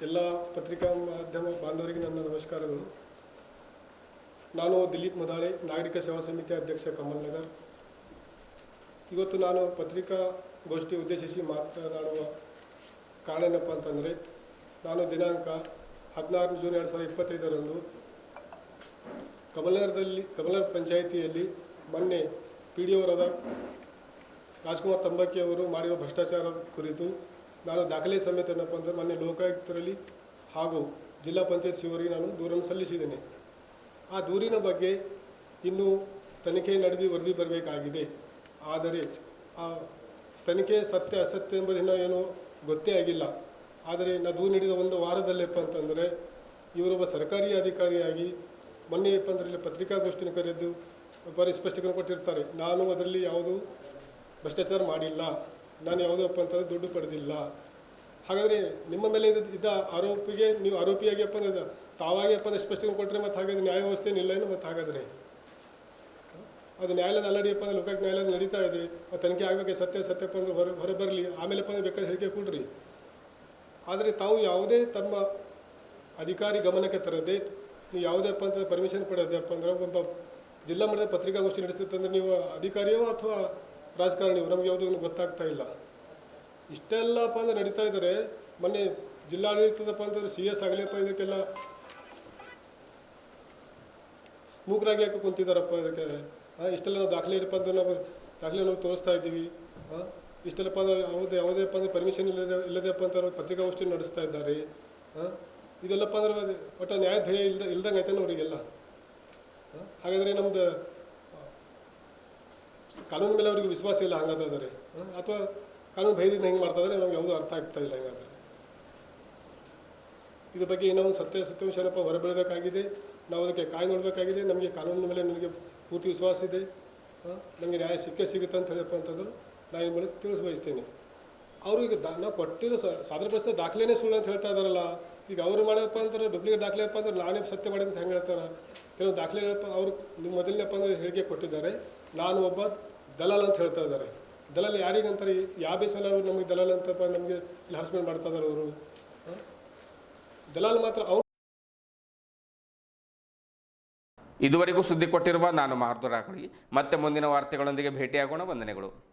ಎಲ್ಲ ಪತ್ರಿಕಾ ಮಾಧ್ಯಮ ಬಾಂಧವರಿಗೆ ನನ್ನ ನಮಸ್ಕಾರಗಳು. ನಾನು ದಿಲೀಪ್ ಮದಾಳೆ, ನಾಗರಿಕ ಸೇವಾ ಸಮಿತಿ ಅಧ್ಯಕ್ಷ ಕಮಲ್ ನಗರ್ ಇವತ್ತು ನಾನು ಪತ್ರಿಕಾಗೋಷ್ಠಿ ಉದ್ದೇಶಿಸಿ ಮಾತನಾಡುವ ಕಾರಣ ಏನಪ್ಪ ಅಂತಂದರೆ, ನಾನು ದಿನಾಂಕ ಹದಿನಾರು ಜೂನ್ ಎರಡು ಸಾವಿರದ ಇಪ್ಪತ್ತೈದರಂದು ಕಮಲನಗರದಲ್ಲಿ ಕಮಲರ್ ಪಂಚಾಯಿತಿಯಲ್ಲಿ ಮೊನ್ನೆ ಪಿ ಡಿ ಅವರಾದ ರಾಜ್ಕುಮಾರ್ ತಂಬಾಕಿ ಅವರು ಮಾಡಿರುವ ಭ್ರಷ್ಟಾಚಾರ ಕುರಿತು ನಾನು ದಾಖಲೆ ಸಮೇತ ಏನಪ್ಪ ಅಂದರೆ ಮೊನ್ನೆ ಲೋಕಾಯುಕ್ತರಲ್ಲಿ ಹಾಗೂ ಜಿಲ್ಲಾ ಪಂಚಾಯತ್ ಶಿವರಿಗೆ ನಾನು ದೂರನ್ನು ಸಲ್ಲಿಸಿದ್ದೇನೆ. ಆ ದೂರಿನ ಬಗ್ಗೆ ಇನ್ನೂ ತನಿಖೆ ನಡೆದು ವರದಿ ಬರಬೇಕಾಗಿದೆ. ಆದರೆ ಆ ತನಿಖೆ ಸತ್ಯ, ಅಸತ್ಯ ಎಂಬುದು ಇನ್ನೂ ಏನೂ ಗೊತ್ತೇ ಆಗಿಲ್ಲ. ಆದರೆ ನಾನು ದೂರು ನೀಡಿದ ಒಂದು ವಾರದಲ್ಲೆಪ್ಪ ಅಂತಂದರೆ, ಇವರೊಬ್ಬ ಸರ್ಕಾರಿ ಅಧಿಕಾರಿಯಾಗಿ ಮೊನ್ನೆ ಅಂದರೆ ಇಲ್ಲಿ ಪತ್ರಿಕಾಗೋಷ್ಠಿನ ಕರೆದು ಬಾರಿ ಸ್ಪಷ್ಟೀಕರಣ ಕೊಟ್ಟಿರ್ತಾರೆ. ನಾನು ಅದರಲ್ಲಿ ಯಾವುದು ಭ್ರಷ್ಟಾಚಾರ ಮಾಡಿಲ್ಲ. ನಾನು ಯಾವುದಪ್ಪ ಅಂತಂದರೆ ದುಡ್ಡು ಪಡೆದಿಲ್ಲ. ಹಾಗಾದರೆ ನಿಮ್ಮ ಮೇಲೆ ಇದ್ದ- ಆರೋಪಿಗೆ ನೀವು ಆರೋಪಿಯಾಗಿ ಅಪ್ಪ ಅಂದ್ರೆ ತಾವಾಗಿ ಅಪ್ಪ ಅಂದ್ರೆ ಸ್ಪಷ್ಟೀಕರಣ ಕೊಟ್ಟರೆ ಮತ್ತು ಹಾಗಾದ್ರೆ ನ್ಯಾಯ ವ್ಯವಸ್ಥೆ ಇಲ್ಲ ಏನು ಮತ್ತು ಹಾಗಾದರೆ? ಅದು ನ್ಯಾಯಾಲಯದ ಆಲ್ರೆಡಿ ಅಪ್ಪ ಲೋಕ ನ್ಯಾಯಾಲಯ ನಡೀತಾ ಇದೆ. ಆ ತನಿಖೆ ಆಗಬೇಕು ಸತ್ಯ, ಸತ್ಯಪ್ಪ ಅಂದ್ರೆ ಹೊರ ಹೊರಬರಲಿ ಆಮೇಲೆಪ್ಪ ಅಂದರೆ ಬೇಕಾದ್ರೆ ಹೇಳಿಕೆ ಕೊಡ್ರಿ. ಆದರೆ ತಾವು ಯಾವುದೇ ತಮ್ಮ ಅಧಿಕಾರಿ ಗಮನಕ್ಕೆ ತರದೆ ನೀವು ಯಾವುದಪ್ಪ ಅಂತ ಪರ್ಮಿಷನ್ ಪಡೆಯೋದೇ ಅಪ್ಪ ಅಂದ್ರೆ ಒಬ್ಬ ಜಿಲ್ಲಾ ಮಟ್ಟದ ಪತ್ರಿಕಾಗೋಷ್ಠಿ ನಡೆಸುತ್ತಂದ್ರೆ ನೀವು ಅಧಿಕಾರಿಯೋ ಅಥವಾ ರಾಜಕಾರಣಿಯೋ ನಮ್ಗೆ ಯಾವುದೂ ಗೊತ್ತಾಗ್ತಾ ಇಲ್ಲ. ಇಷ್ಟೆಲ್ಲಪ್ಪ ಅಂದ್ರೆ ನಡೀತಾ ಇದ್ದಾರೆ. ಮೊನ್ನೆ ಜಿಲ್ಲಾಡಳಿತದಪ್ಪ ಅಂತಂದ್ರೆ ಸಿ ಎಸ್ ಆಗಲಿಪ್ಪ ಇದಕ್ಕೆಲ್ಲ ಮೂಕರಾಗಿ ಯಾಕೆ ಕುಂತಿದ್ದಾರಪ್ಪ ಇದಕ್ಕೆ? ಹಾಂ, ಇಷ್ಟೆಲ್ಲ ನಾವು ದಾಖಲೆ ಇರಪ್ಪ ಅಂದ್ರೆ ನಾವು ದಾಖಲೆ ನಾವು ತೋರಿಸ್ತಾ ಇದ್ದೀವಿ. ಹಾಂ, ಇಷ್ಟೆಲ್ಲಪ್ಪ ಅಂದ್ರೆ ಯಾವುದೇ ಯಾವುದೇಪ್ಪ ಅಂದ್ರೆ ಪರ್ಮಿಷನ್ ಇಲ್ಲದೆ ಇಲ್ಲದೆಪ್ಪ ಅಂತ ಪತ್ರಿಕಾಗೋಷ್ಠಿ ನಡೆಸ್ತಾ ಇದ್ದಾರೆ. ಹಾಂ ಇದೆಲ್ಲಪ್ಪ ಅಂದ್ರೆ ಅದು ಒಟ್ಟು ನ್ಯಾಯ ಧ್ಯೇಯ ಇಲ್ದ, ಇಲ್ದಂಗೆ ಆಯ್ತಾನೆ ಅವರಿಗೆಲ್ಲ. ಹಾಗಾದರೆ ನಮ್ದು ಕಾನೂನು ಮೇಲೆ ಅವರಿಗೆ ವಿಶ್ವಾಸ ಇಲ್ಲ ಹಂಗಾದ್ರೆ ಅಥವಾ ಕಾನೂನು ಭಯದಿಂದ ಹೆಂಗೆ ಮಾಡ್ತಾ ಇದ್ದಾರೆ ನಮ್ಗೆ ಯಾವುದೂ ಅರ್ಥ ಆಗ್ತಾ ಇಲ್ಲ ಹಂಗಾದ್ರೆ. ಇದ್ರ ಬಗ್ಗೆ ಏನೋ ಒಂದು ಸತ್ಯ ಸತ್ಯಾಂಶನಪ್ಪ ಹೊರಬೀಳಬೇಕಾಗಿದೆ. ನಾವು ಅದಕ್ಕೆ ಕಾಯಿ ನೋಡಬೇಕಾಗಿದೆ. ನಮಗೆ ಕಾನೂನಿನ ಮೇಲೆ ನನಗೆ ಪೂರ್ತಿ ವಿಶ್ವಾಸ ಇದೆ. ನಮಗೆ ನ್ಯಾಯ ಸಿಕ್ಕೇ ಸಿಗುತ್ತೆ ಅಂತ ಹೇಳಪ್ಪ ಅಂತಂದ್ರೆ ನಾನು ಮೂಲಕ ತಿಳಿಸ್ ಬಯಸ್ತೇನೆ. ಅವರು ಈಗ ದಾ, ನಾವು ಕೊಟ್ಟಿರೋ ಪ್ರಶ್ನೆ ದಾಖಲೆನೇ ಸುಳ್ಳು ಅಂತ ಹೇಳ್ತಾ ಇದ್ದಾರಲ್ಲ. ಈಗ ಅವರು ಮಾಡಪ್ಪ ಅಂದ್ರೆ ಡೂಪ್ಲಿಕೇಟ್ ದಾಖಲೆ ಅಪ್ಪ ಅಂದ್ರೆ ನಾನೇ ಸತ್ಯ ಮಾಡಿದ ಅಂತ ಹೆಂಗೆ ಹೇಳ್ತಾರೆ? ಕೆಲವು ದಾಖಲೆ ಹೇಳಪ್ಪ ಅವರು ನಿಮ್ಮ ಮೊದಲನೇಪ್ಪ ಅಂದ್ರೆ ಹೇಳಿಕೆ ಕೊಟ್ಟಿದ್ದಾರೆ. ನಾನು ಒಬ್ಬ ದಲಾಲ್ ಅಂತ ಹೇಳ್ತಾ ಇದ್ದಾರೆ. ದಲಾಲ್ ಯಾರಿಗಂತಾರೆ ಯಾವ ಬೇಸಲ್ಲಿ ಅವರು ನಮಗೆ ದಲಾಲ್ ಅಂತಪ್ಪ ನಮಗೆ ಇಲ್ಲಿ ಹಸ್ಬೆಂಡ್ ಮಾಡ್ತಾ ಇದ್ದಾರೆ ಅವರು. ದಲಾಲ್ ಮಾತ್ರ ಅವ್ರು ಇದುವರೆಗೂ ಸುದ್ದಿ ಕೊಟ್ಟಿರುವ ನಾನು ಮಹಾರ್ದು ರಾಕಳಿ ಮತ್ತೆ ಮುಂದಿನ ವಾರ್ತೆಗಳೊಂದಿಗೆ ಭೇಟಿಯಾಗೋಣ. ವಂದನೆಗಳು.